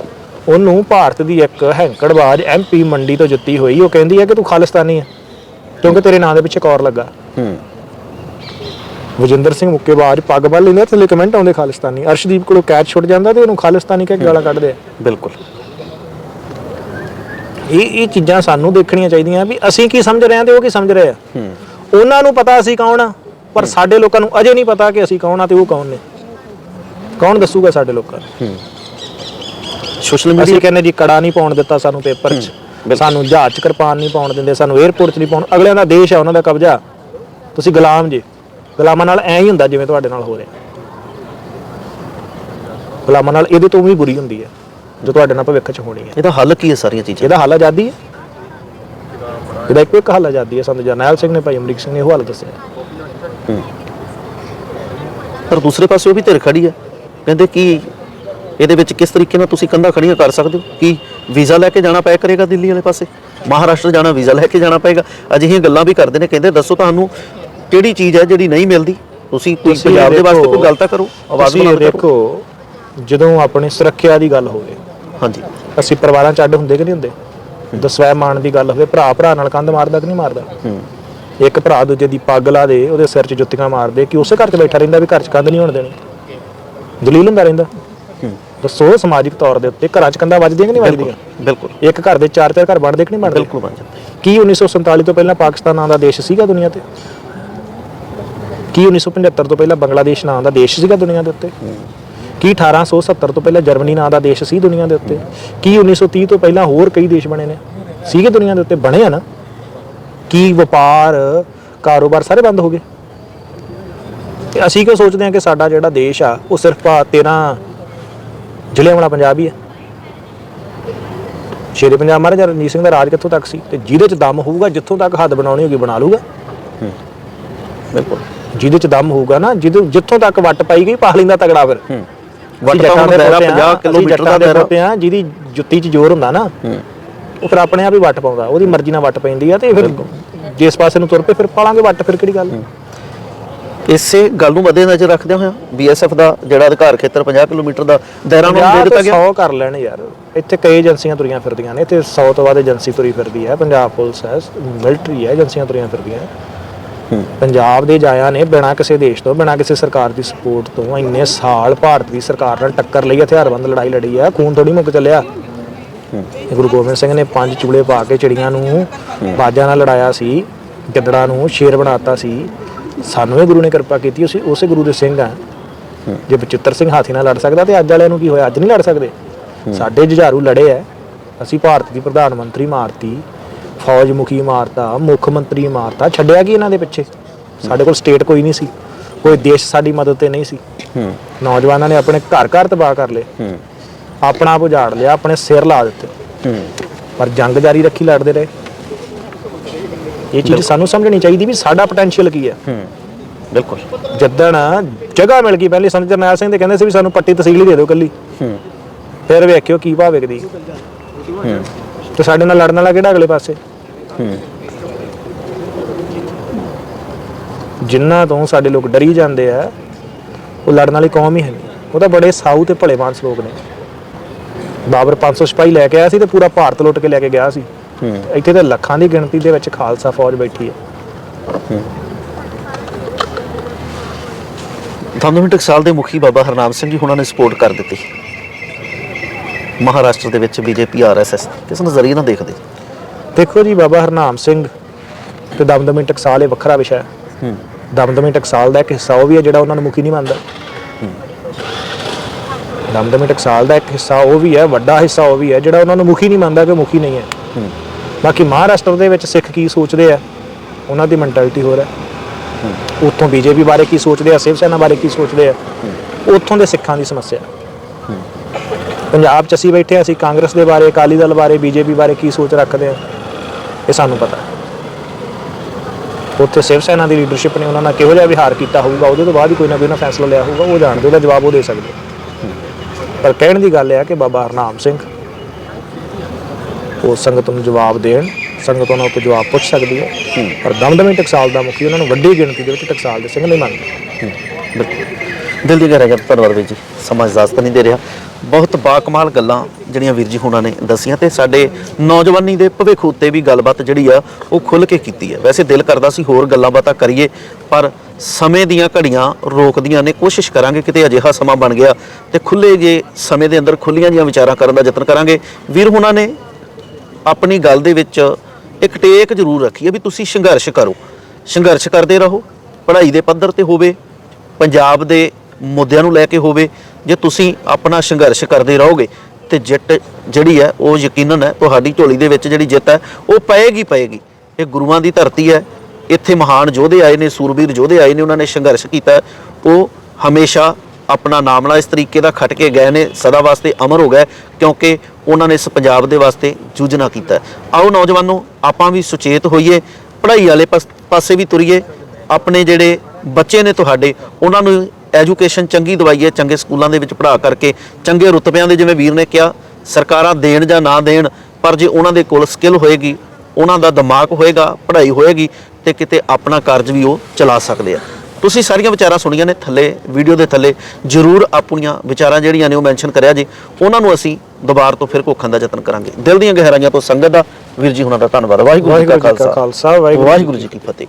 S1: ਉਹਨੂੰ ਭਾਰਤ ਦੀ ਇੱਕ ਹੈਂਕੜਬਾਜ਼ ਐਮਪੀ ਮੰਡੀ ਤੋਂ ਜਿੱਤੀ ਹੋਈ ਉਹ ਕਹਿੰਦੀ ਹੈ ਕਿ ਤੂੰ ਖਾਲਿਸਤਾਨੀ ਹੈ ਕਿਉਂਕਿ ਤੇਰੇ ਨਾਂ ਦੇ ਪਿੱਛੇ ਕੌਰ ਲੱਗਾ।
S2: ਹੂੰ।
S1: ਵਜਿੰਦਰ ਸਿੰਘ ਮੁੱਕੇਬਾਜ਼ ਪੱਗ ਬੰਨ ਲੈਂਦੇ ਥੱਲੇ ਕਮੈਂਟ ਆਉਂਦੇ ਖਾਲਿਸਤਾਨੀ। ਅਰਸ਼ਦੀਪ ਕੋਲੋਂ ਕੈਚ ਛੁੱਟ ਜਾਂਦਾ ਤੇ ਉਹਨੂੰ ਖਾਲਿਸਤਾਨੀ ਕਹਿ ਕੇ ਗਾਲਾਂ ਕੱਢਦੇ ਆ।
S2: ਬਿਲਕੁਲ।
S1: ਇਹ ਇਹ ਚੀਜ਼ਾਂ ਸਾਨੂੰ ਦੇਖਣੀਆਂ ਚਾਹੀਦੀਆਂ ਵੀ ਅਸੀਂ ਕੀ ਸਮਝ ਰਹੇ ਹਾਂ ਤੇ ਉਹ ਕੀ ਸਮਝ ਰਹੇ ਆ।
S2: ਹੂੰ।
S1: ਉਹਨਾਂ ਨੂੰ ਪਤਾ ਅਸੀਂ ਕੌਣ ਆ ਪਰ ਸਾਡੇ ਲੋਕਾਂ ਨੂੰ ਅਜੇ ਨਹੀਂ ਪਤਾ ਕਿ ਅਸੀਂ ਕੌਣ ਆ ਤੇ ਉਹ ਕੌਣ ਨੇ। ਕੌਣ ਦੱਸੂਗਾ ਸਾਡੇ ਲੋਕਾਂ ਨੂੰ?
S2: ਸੋਸ਼ਲ ਮੀਡੀਆ
S1: ਅਸੀਂ ਕਹਿੰਦੇ ਜੀ ਕੜਾ ਨਹੀਂ ਪਾਉਣ ਦਿੱਤਾ ਸਾਨੂੰ ਪੇਪਰ 'ਚ। ਸਾਨੂੰ ਜਹਾਜ਼ 'ਚ ਕਿਰਪਾਨ ਨਹੀਂ ਪਾਉਣ ਦਿੰਦੇ ਸਾਨੂੰ 에ਅਰਪੋਰਟ 'ਚ ਨਹੀਂ ਪਾਉਣ। ਅਗਲਿਆਂ ਦਾ ਦੇਸ਼ ਆ ਉਹਨਾਂ ਦਾ ਕਬਜ਼ਾ। ਤੁਸੀਂ ਗੁਲਾਮ ਜੀ। ਗੁਲਾਮਾਂ ਨਾਲ ਐਂ ਹੀ ਹੁੰਦਾ ਜਿਵੇਂ ਤੁਹਾਡੇ ਨਾਲ ਹੋ ਰਿਹਾ। ਗੁਲਾਮਾਂ ਨਾਲ ਇਹਦੇ ਤੋਂ ਵੀ ਬੁਰੀ ਹੁੰਦੀ ਹੈ ਜੋ ਤੁਹਾਡੇ ਨਾਲ ਭਵਿੱਖ 'ਚ ਹੋਣੀ ਹੈ।
S2: ਇਹਦਾ ਹੱਲ ਕੀ ਹੈ ਸਾਰੀਆਂ ਚੀਜ਼ਾਂ?
S1: ਇਹਦਾ ਹੱਲ ਆਜ਼ਾਦੀ ਹੈ। ਇਹਦਾ ਇੱਕੋ ਇੱਕ ਹੱਲ ਆਜ਼ਾਦੀ ਹੈ ਸੰਤ ਜਰਨੈਲ ਸਿੰਘ ਨੇ ਭਾਈ ਅਮਰੀਕ ਸਿੰਘ ਨੇ ਉਹ ਹੱਲ ਦੱਸਿਆ।
S2: ਪਰ ਦੂਸਰੇ ਪਾਸੇ ਉਹ ਵੀ ਧਿਰ ਖੜੀ ਹੈ। ਕਹਿੰਦੇ ਕਿ ਇਹਦੇ ਵਿੱਚ ਕਿਸ ਤਰੀਕੇ ਨਾਲ ਤੁਸੀਂ ਕੰਧਾਂ ਖੜੀਆਂ ਕਰ ਸਕਦੇ ਹੋ? ਕਿ ਵੀਜ਼ਾ ਲੈ ਕੇ ਜਾਣਾ ਪਿਆ ਕਰੇਗਾ ਦਿੱਲੀ ਵਾਲੇ ਪਾਸੇ? ਮਹਾਰਾਸ਼ਟਰ ਜਾਣਾ ਵੀਜ਼ਾ ਲੈ ਕੇ ਜਾਣਾ ਪਏਗਾ? ਅਜਿਹੀਆਂ ਗੱਲਾਂ ਵੀ ਕਰਦੇ ਨੇ ਕਹਿੰਦੇ ਦੱਸੋ ਤੁਹਾਨੂੰ ਕਿਹੜੀ ਚੀਜ਼ ਹੈ ਜਿਹੜੀ ਨਹੀਂ ਮਿਲਦੀ? ਤੁਸੀਂ ਕੋਈ ਪੰਜਾਬ ਦੇ ਵਾਸਤੇ ਕੋਈ ਗੱਲ ਤਾਂ ਕਰੋ ਆਵਾਜ਼
S1: ਦੇਖੋ ਜਦੋਂ ਆਪਣੀ ਸੁਰੱਖਿਆ ਦੀ ਗੱਲ ਹੋਵੇ
S2: ਹਾਂਜੀ।
S1: ਅਸੀਂ ਪਰਿਵਾਰਾਂ ਚ ਅੱਡ ਹੁੰਦੇ ਕਿ ਨਹੀਂ ਹੁੰਦੇ? ਦਸਵੈ ਮਾਣ ਦੀ ਗੱਲ ਹੋਵੇ ਭਰਾ ਭਰਾ ਨਾਲ ਕੰਧ ਮਾਰਦਾ ਕਿ ਨਹੀਂ ਮਾਰਦਾ? ਇੱਕ ਭਰਾ ਦੂਜੇ ਦੀ ਪੱਗ ਲਾ ਦੇ ਉਹਦੇ ਸਿਰ 'ਚ ਜੁੱਤੀਆਂ ਮਾਰਦੇ ਕਿ ਉਸੇ ਘਰ 'ਚ ਬੈਠਾ ਰਹਿੰਦਾ ਵੀ ਘਰ 'ਚ ਕੰਧ ਨਹੀਂ ਹੋਣ ਦੇਣੀ? ਦਲੀਲ ਹੁੰਦਾ ਰਹਿੰਦਾ। ਦੱਸੋ ਸਮਾਜਿਕ ਤੌਰ ਦੇ ਉੱਤੇ ਘਰਾਂ 'ਚ ਕੰਧਾਂ ਵੱਜਦੀਆਂ ਕਿ ਨਹੀਂ ਵੱਜਦੀਆਂ?
S2: ਬਿਲਕੁਲ
S1: ਇੱਕ ਘਰ ਦੇ ਚਾਰ ਚਾਰ ਘਰ ਬਣਦੇ ਕਿ ਨਹੀਂ ਬਣਦੇ?
S2: ਬਿਲਕੁਲ ਬਣ ਜਾਂਦਾ।
S1: ਕੀ 1947 ਤੋਂ ਪਹਿਲਾਂ ਪਾਕਿਸਤਾਨ ਨਾਂ ਦਾ ਦੇਸ਼ ਸੀਗਾ ਦੁਨੀਆ ਤੇ? ਕੀ 1975 ਤੋਂ ਪਹਿਲਾਂ ਬੰਗਲਾਦੇਸ਼ ਨਾਂ ਦਾ ਦੇਸ਼ ਸੀਗਾ ਦੁਨੀਆ ਦੇ ਉੱਤੇ? ਕੀ 1870 ਤੋਂ ਪਹਿਲਾਂ ਜਰਮਨੀ ਨਾਂ ਦਾ ਦੇਸ਼ ਸੀ ਦੁਨੀਆ ਦੇ ਉੱਤੇ? ਕੀ 1930 ਤੋਂ ਪਹਿਲਾਂ ਹੋਰ ਕਈ ਦੇਸ਼ ਬਣੇ ਨੇ? ਸੀਗੇ ਦੁਨੀਆ ਦੇ ਉੱਤੇ? ਬਣੇ ਆ ਨਾ? ਕੀ ਵਪਾਰ ਕਾਰੋਬਾਰ ਸਾਰੇ ਬੰਦ ਹੋ ਗਏ? ਤੇ ਅਸੀਂ ਕਿਉਂ ਸੋਚਦੇ ਹਾਂ ਕਿ ਸਾਡਾ ਜਿਹੜਾ ਦੇਸ਼ ਆ ਉਹ ਸਿਰਫ ਭਾ 13 ਜ਼ਿਲ੍ਹਿਆਂ ਵਾਲਾ ਪੰਜਾਬ ਹੀ ਹੈ। ਸ਼ੇਰੇ ਪੰਜਾਬ ਮਹਾਰਾਜਾ ਰਣਜੀਤ ਸਿੰਘ ਦਾ ਰਾਜ ਕਿੱਥੋਂ ਤੱਕ ਸੀ? ਤੇ ਜਿਹਦੇ ਚ ਦਮ ਹੋਊਗਾ ਜਿੱਥੋਂ ਤੱਕ ਹੱਦ ਬਣਾਉਣੀ ਹੋਗੀ ਬਣਾ ਲੂਗਾ
S2: ਬਿਲਕੁਲ।
S1: ਜਿਹਦੇ ਚ ਦਮ ਹੋਊਗਾ ਨਾ ਜਿਹਦੇ ਜਿੱਥੋਂ ਤੱਕ ਵੱਟ ਪਾਈ ਗਈ ਪਾ ਲੈਂਦਾ ਤਗੜਾ ਫਿਰ।
S2: ਵੱਟ ਦਾ ਦਾਇਰਾ
S1: ਪੁੱਤ ਹਾਂ,
S2: 50
S1: ਅਸੀਂ
S2: ਕਿਲੋਮੀਟਰ ਦਾ ਦਾਇਰਾ
S1: ਹਾਂ, ਜਿਹਦੀ ਜੁੱਤੀ 'ਚ ਜ਼ੋਰ ਹੁੰਦਾ ਨਾ ਉਹ ਫਿਰ ਆਪਣੇ ਆਪ ਹੀ ਵੱਟ ਪਾਉਂਦਾ ਉਹਦੀ ਮਰਜ਼ੀ ਨਾਲ ਵੱਟ ਪੈਂਦੀ ਆ ਤੇ ਫਿਰ ਜਿਸ ਪਾਸੇ ਨੂੰ ਤੁਰ ਪਏ ਫਿਰ ਪਾਲਾਂਗੇ ਵੱਟ ਫਿਰ ਕਿਹੜੀ ਗੱਲ?
S2: ਇਸੇ ਗੱਲ ਨੂੰ ਮੱਦੇ ਨਜ਼ਰ ਰੱਖਦੇ ਹੋਇਆ ਬੀਐਸਐਫ ਦਾ ਜਿਹੜਾ ਅਧਿਕਾਰ ਖੇਤਰ 50 ਕਿਲੋਮੀਟਰ ਦਾ ਦਾਇਰਾ ਨੂੰ ਦੇ ਦਿੱਤਾ ਗਿਆ।
S1: 100 ਕਰ ਲੈਣ ਯਾਰ। ਇੱਥੇ ਕਈ ਏਜੰਸੀਆਂ ਤੁਰੀਆਂ ਫਿਰਦੀਆਂ ਨੇ। ਇੱਥੇ 100 ਤੋਂ ਵੱਧ ਏਜੰਸੀ ਤੁਰੀ ਫਿਰਦੀ ਹੈ। ਪੰਜਾਬ ਪੁਲਿਸ ਹੈ ਮਿਲਟਰੀ ਹੈ ਏਜੰਸੀਆਂ ਤੁਰੀਆਂ ਫਿਰਦੀਆਂ। ਪੰਜਾਬ ਦੇ ਜਾਇਆ ਨੇ ਬਿਨਾਂ ਕਿਸੇ ਦੇਸ਼ ਤੋਂ ਬਿਨਾਂ ਕਿਸੇ ਸਰਕਾਰ ਦੀ ਸਪੋਰਟ ਤੋਂ ਇੰਨੇ ਸਾਲ ਭਾਰਤ ਦੀ ਸਰਕਾਰ ਨਾਲ ਟੱਕਰ ਲਈ ਹਥਿਆਰਬੰਦ ਲੜਾਈ ਲੜੀ ਹੈ ਖੂਨ ਥੋੜੀ ਮੁੱਕ ਚੱਲਿਆ। ਗੁਰੂ ਗੋਬਿੰਦ ਸਿੰਘ ਨੇ ਪੰਜ ਚੂਲੇ ਪਾ ਕੇ ਚਿੜੀਆਂ ਨੂੰ ਬਾਜਾਂ ਨਾਲ ਲੜਾਇਆ ਸੀ ਗਿੱਦੜਾਂ ਨੂੰ ਸ਼ੇਰ ਬਣਾਤਾ ਸੀ। ਸਾਨੂੰ ਇਹ ਗੁਰੂ ਨੇ ਕਿਰਪਾ ਕੀਤੀ ਉਸੇ ਉਸੇ ਗੁਰੂ ਦੇ ਸਿੰਘ ਆ ਜੇ ਬਚਿੱਤਰ ਸਿੰਘ ਹਾਥੀ ਨਾਲ ਲੜ ਸਕਦਾ ਤੇ ਅੱਜ ਵਾਲਿਆਂ ਨੂੰ ਕੀ ਹੋਇਆ? ਅੱਜ ਨਹੀਂ ਲੜ ਸਕਦੇ। ਸਾਡੇ ਜੁਝਾਰੂ ਲੜੇ ਐ। ਅਸੀਂ ਭਾਰਤ ਦੀ ਪ੍ਰਧਾਨ ਮੰਤਰੀ ਮਾਰਤੀ ਫੌਜ ਮੁਖੀ ਮਾਰਤਾ ਮੁੱਖ ਮੰਤਰੀ ਮਾਰਤਾ ਛੱਡਿਆ ਕੀ ਇਹਨਾਂ ਦੇ ਪਿੱਛੇ? ਸਾਡੇ ਕੋਲ ਸਟੇਟ ਕੋਈ ਨਹੀਂ ਸੀ। ਕੋਈ ਦੇਸ਼ ਸਾਡੀ ਮਦਦ ਤੇ ਨਹੀਂ ਸੀ। ਨੌਜਵਾਨਾਂ ਨੇ ਆਪਣੇ ਘਰ ਘਰ ਤਬਾਹ ਕਰ ਲਏ। ਆਪਣਾ ਆਪ ਉਜਾੜ ਲਿਆ ਆਪਣੇ ਸਿਰ ਲਾ ਦਿੱਤੇ। ਪਰ ਜੰਗ ਜਾਰੀ ਰੱਖੀ ਲੜਦੇ ਰਹੇ। ਇਹ ਚੀਜ਼ ਸਾਨੂੰ ਸਮਝਣੀ ਚਾਹੀਦੀ ਵੀ ਸਾਡਾ ਪੋਟੈਂਸ਼ੀਅਲ ਕੀ ਹੈ।
S2: ਹੂੰ ਬਿਲਕੁਲ।
S1: ਜੱਦਣ ਜਗ੍ਹਾ ਮਿਲ ਗਈ ਪਹਿਲੇ ਸੰਤ ਜਰਨੈਲ ਸਿੰਘ ਦੇ ਕਹਿੰਦੇ ਸੀ ਵੀ ਸਾਨੂੰ ਪੱਟੀ ਤਹਿਸੀਲ ਹੀ ਦੇ ਦਿਓ ਕੱਲੀ
S2: ਹੂੰ।
S1: ਫਿਰ ਵੇਖਿਓ ਕੀ ਭਾਅ ਵਿਕਦੀ
S2: ਹੂੰ।
S1: ਤੇ ਸਾਡੇ ਨਾਲ ਲੜਨ ਵਾਲਾ ਕਿਹੜਾ ਅਗਲੇ ਪਾਸੇ?
S2: ਹੂੰ।
S1: ਜਿਨ੍ਹਾਂ ਤੋਂ ਸਾਡੇ ਲੋਕ ਡਰੀ ਜਾਂਦੇ ਆ ਉਹ ਲੜਨ ਵਾਲੀ ਕੌਮ ਹੀ ਹੈ ਉਹ ਤਾਂ ਬੜੇ ਸਾਊ ਤੇ ਭਲੇ ਮਾਨਸ ਲੋਕ ਨੇ। ਬਾਬਰ 500 ਸਿਪਾਹੀ ਲੈ ਕੇ ਆਇਆ ਸੀ ਤੇ ਪੂਰਾ ਭਾਰਤ ਲੁੱਟ ਕੇ ਲੈ ਕੇ ਗਿਆ ਸੀ। ਇੱਥੇ ਤਾਂ ਲੱਖਾਂ ਦੀ ਗਿਣਤੀ ਦੇ ਵਿੱਚ ਖਾਲਸਾ ਫੌਜ ਬੈਠੀ ਹੈ।
S2: ਤੁਹਾਨੂੰ ਟਕਸਾਲ ਦੇ ਮੁਖੀ ਬਾਬਾ ਹਰਨਾਮ ਸਿੰਘ ਜੀ ਹੁਣਾਂ ਨੇ ਸਪੋਰਟ ਕਰ ਦਿੱਤੀ। ਮਹਾਰਾਸ਼ਟਰ ਦੇ ਵਿੱਚ ਬੀਜੇਪੀ ਆਰਐਸਐਸ ਕਿਸ ਨਜ਼ਰੀਏ ਨਾਲ ਦੇਖਦੇ।
S1: ਦੇਖੋ ਜੀ ਬਾਬਾ ਹਰਨਾਮ ਸਿੰਘ ਤੇ ਦਮਦਮੀ ਟਕਸਾਲ ਇਹ ਵੱਖਰਾ ਵਿਸ਼ਾ ਹੈ।
S2: ਹੂੰ।
S1: ਦਮਦਮੀ ਟਕਸਾਲ ਦਾ ਇੱਕ ਹਿੱਸਾ ਉਹ ਵੀ ਹੈ ਜਿਹੜਾ ਉਹਨਾਂ ਨੂੰ ਮੁਖੀ ਨਹੀਂ ਮੰਨਦਾ। ਦਮਦਮੀ ਟਕਸਾਲ ਦਾ ਇੱਕ ਹਿੱਸਾ ਉਹ ਵੀ ਹੈ ਵੱਡਾ ਹਿੱਸਾ ਉਹ ਵੀ ਹੈ ਜਿਹੜਾ ਉਹਨਾਂ ਨੂੰ ਮੁਖੀ ਨਹੀਂ ਮੰਨਦਾ ਕਿ ਮੁਖੀ ਨਹੀਂ ਹੈ।
S2: ਹੂੰ।
S1: ਬਾਕੀ ਮਹਾਰਾਸ਼ਟਰ ਦੇ ਵਿੱਚ ਸਿੱਖ ਕੀ ਸੋਚਦੇ ਆ? ਉਹਨਾਂ ਦੀ ਮੈਂਟੈਲਿਟੀ ਹੋਰ ਹੈ। ਉੱਥੋਂ ਬੀਜੇਪੀ ਬਾਰੇ ਕੀ ਸੋਚਦੇ ਆ ਸ਼ਿਵ ਸੈਨਾ ਬਾਰੇ ਕੀ ਸੋਚਦੇ ਆ? ਉੱਥੋਂ ਦੇ ਸਿੱਖਾਂ ਦੀ ਸਮੱਸਿਆ। ਪੰਜਾਬ 'ਚ ਅਸੀਂ ਬੈਠੇ ਅਸੀਂ ਕਾਂਗਰਸ ਦੇ ਬਾਰੇ ਅਕਾਲੀ ਦਲ ਬਾਰੇ ਬੀਜੇਪੀ ਬਾਰੇ ਕੀ ਸੋਚ ਰੱਖਦੇ ਆ? ਇਹ ਸਾਨੂੰ ਪਤਾ ਉੱਥੇ ਸ਼ਿਵ ਸੈਨਾ ਦੀ ਲੀਡਰਸ਼ਿਪ ਨੇ ਉਹਨਾਂ ਨਾਲ ਕਿਹੋ ਜਿਹਾ ਵਿਹਾਰ ਕੀਤਾ ਹੋਊਗਾ ਉਹਦੇ ਤੋਂ ਬਾਅਦ ਹੀ ਕੋਈ ਨਾ ਕੋਈ ਨਾ ਫੈਸਲਾ ਲਿਆ ਹੋਊਗਾ ਉਹ ਜਾਣਦੇ ਉਹਦਾ ਜਵਾਬ ਉਹ ਦੇ ਸਕਦੇ ਪਰ ਕਹਿਣ ਦੀ ਗੱਲ ਇਹ ਹੈ ਕਿ ਬਾਬਾ ਹਰਨਾਮ ਸਿੰਘ ਉਹ ਸੰਗਤ ਨੂੰ ਜਵਾਬ ਦੇਣ ਸੰਗਤ ਉਹਨਾਂ ਕੋਲ ਜਵਾਬ ਪੁੱਛ ਸਕਦੀ ਹੈ। ਪਰ ਦਮਦਮੀ ਟਕਸਾਲ ਦਾ ਮੁਖੀ ਉਹਨਾਂ ਨੂੰ ਵੱਡੀ ਗਿਣਤੀ ਦੇ ਵਿੱਚ ਟਕਸਾਲ ਦੇ ਸਿੰਘ ਨਹੀਂ ਮੰਨਦੇ।
S2: ਬਿਲਕੁਲ। ਦਿਲ ਦੀ ਗਹਿਰਾਈ ਨਾਲ ਧੰਨਵਾਦ ਵੀਰ ਜੀ। ਸਮਾਂ ਇਜਾਜ਼ਤ ਨਹੀਂ ਦੇ ਰਿਹਾ। ਬਹੁਤ ਬਾਕਮਾਲ ਗੱਲਾਂ ਜਿਹੜੀਆਂ ਵੀਰ ਜੀ ਹੁਣਾਂ ਨੇ ਦੱਸੀਆਂ ਤੇ ਸਾਡੇ ਨੌਜਵਾਨੀ ਦੇ ਭਵਿੱਖ ਉੱਤੇ ਵੀ ਗੱਲਬਾਤ ਜਿਹੜੀ ਆ ਉਹ ਖੁੱਲ ਕੇ ਕੀਤੀ ਹੈ। ਵੈਸੇ ਦਿਲ ਕਰਦਾ ਸੀ ਹੋਰ ਗੱਲਾਂ ਬਾਤਾਂ ਕਰੀਏ ਪਰ ਸਮੇਂ ਦੀਆਂ ਘੜੀਆਂ ਰੋਕਦੀਆਂ ਨੇ। ਕੋਸ਼ਿਸ਼ ਕਰਾਂਗੇ ਕਿਤੇ ਅਜਿਹਾ ਸਮਾਂ ਬਣ ਗਿਆ ਤੇ ਖੁੱਲੇ ਜੇ ਸਮੇਂ ਦੇ ਅੰਦਰ ਖੁੱਲੀਆਂ ਜੀਆਂ ਵਿਚਾਰਾਂ ਕਰਨ ਦਾ ਯਤਨ ਕਰਾਂਗੇ। ਵੀਰ ਹੁਣਾਂ ਨੇ ਆਪਣੀ ਗੱਲ ਦੇ ਵਿੱਚ ਇੱਕ ਟੇਕ ਜ਼ਰੂਰ ਰੱਖੀ ਹੈ ਵੀ ਤੁਸੀਂ ਸੰਘਰਸ਼ ਕਰੋ। ਸੰਘਰਸ਼ ਕਰਦੇ ਰਹੋ, ਪੜ੍ਹਾਈ ਦੇ ਪੱਧਰ ਤੇ ਹੋਵੇ, ਪੰਜਾਬ ਦੇ ਮੁੱਦਿਆਂ ਨੂੰ ਲੈ ਕੇ ਹੋਵੇ, ਜੇ ਤੁਸੀਂ ਆਪਣਾ ਸੰਘਰਸ਼ ਕਰਦੇ ਰਹੋਗੇ, ਤੇ ਜਿੱਤ ਜਿਹੜੀ ਹੈ, ਉਹ ਯਕੀਨਨ ਹੈ, ਤੁਹਾਡੀ ਝੋਲੀ ਦੇ ਵਿੱਚ ਜਿਹੜੀ ਜਿੱਤ ਹੈ, ਉਹ ਪਏਗੀ ਪਏਗੀ। ਇਹ ਗੁਰੂਆਂ ਦੀ ਧਰਤੀ ਹੈ, ਇੱਥੇ ਮਹਾਨ ਯੋਧੇ ਆਏ ਨੇ, ਸੂਰਬੀਰ ਯੋਧੇ ਆਏ ਨੇ, ਉਹਨਾਂ ਨੇ ਸੰਘਰਸ਼ ਕੀਤਾ ਉਹ ਹਮੇਸ਼ਾ ਆਪਣਾ ਨਾਮਣਾ ਇਸ ਤਰੀਕੇ ਦਾ ਖੱਟ ਕੇ ਗਏ ਨੇ, ਸਦਾ ਵਾਸਤੇ ਅਮਰ ਹੋ ਗਏ, ਕਿਉਂਕਿ ਉਹਨਾਂ ਨੇ ਇਸ ਪੰਜਾਬ ਦੇ ਵਾਸਤੇ ਜੂਝਣਾ ਕੀਤਾ ਹੈ। ਆਓ ਨੌਜਵਾਨੋ, ਆਪਾਂ ਵੀ ਸੁਚੇਤ ਹੋਈਏ, ਪੜ੍ਹਾਈ ਵਾਲੇ ਪਾਸ- ਪਾਸੇ ਵੀ ਤੁਰੀਏ, ਆਪਣੇ ਜਿਹੜੇ ਬੱਚੇ ਨੇ ਤੁਹਾਡੇ, ਉਹਨਾਂ ਨੂੰ ਐਜੂਕੇਸ਼ਨ ਚੰਗੀ ਦਵਾਈਏ, ਚੰਗੇ ਸਕੂਲਾਂ ਦੇ ਵਿੱਚ ਪੜ੍ਹਾ ਕਰਕੇ, ਚੰਗੇ ਰੁਤਬਿਆਂ ਦੇ ਜਿਵੇਂ ਵੀਰ ਨੇ ਕਿਹਾ, ਸਰਕਾਰਾਂ ਦੇਣ ਜਾਂ ਨਾ ਦੇਣ, ਪਰ ਜੇ ਉਹਨਾਂ ਦੇ ਕੋਲ ਸਕਿੱਲ ਹੋਏਗੀ, ਉਹਨਾਂ ਦਾ ਦਿਮਾਗ ਹੋਏਗਾ, ਪੜ੍ਹਾਈ ਹੋਏਗੀ, ਤੇ ਕਿਤੇ ਆਪਣਾ ਕਾਰਜ ਵੀ ਉਹ ਚਲਾ ਸਕਦੇ ਆ ਤੁਸੀਂ ਸਾਰੀਆਂ ਵਿਚਾਰਾਂ ਸੁਣੀਆਂ ਨੇ ਥੱਲੇ ਵੀਡੀਓ ਦੇ ਥੱਲੇ ਜਰੂਰ ਆਪਣੀਆਂ ਵਿਚਾਰਾਂ ਜਿਹੜੀਆਂ ਨੇ ਉਹ ਮੈਂਸ਼ਨ ਕਰਿਆ ਜੀ। ਉਹਨਾਂ ਨੂੰ ਅਸੀਂ ਦੁਬਾਰ ਤੋਂ ਫਿਰ ਘੋਖਣ ਦਾ ਯਤਨ ਕਰਾਂਗੇ। ਦਿਲ ਦੀਆਂ ਗਹਿਰਾਈਆਂ ਤੋਂ ਸੰਗਤ ਦਾ ਵੀਰ ਜੀ ਹੁਣਾਂ ਦਾ ਧੰਨਵਾਦ। ਵਾਹਿਗੁਰੂ ਜੀ ਕਾ ਖਾਲਸਾ। ਵਾਹਿਗੁਰੂ ਜੀ ਕੀ ਫਤਿਹ।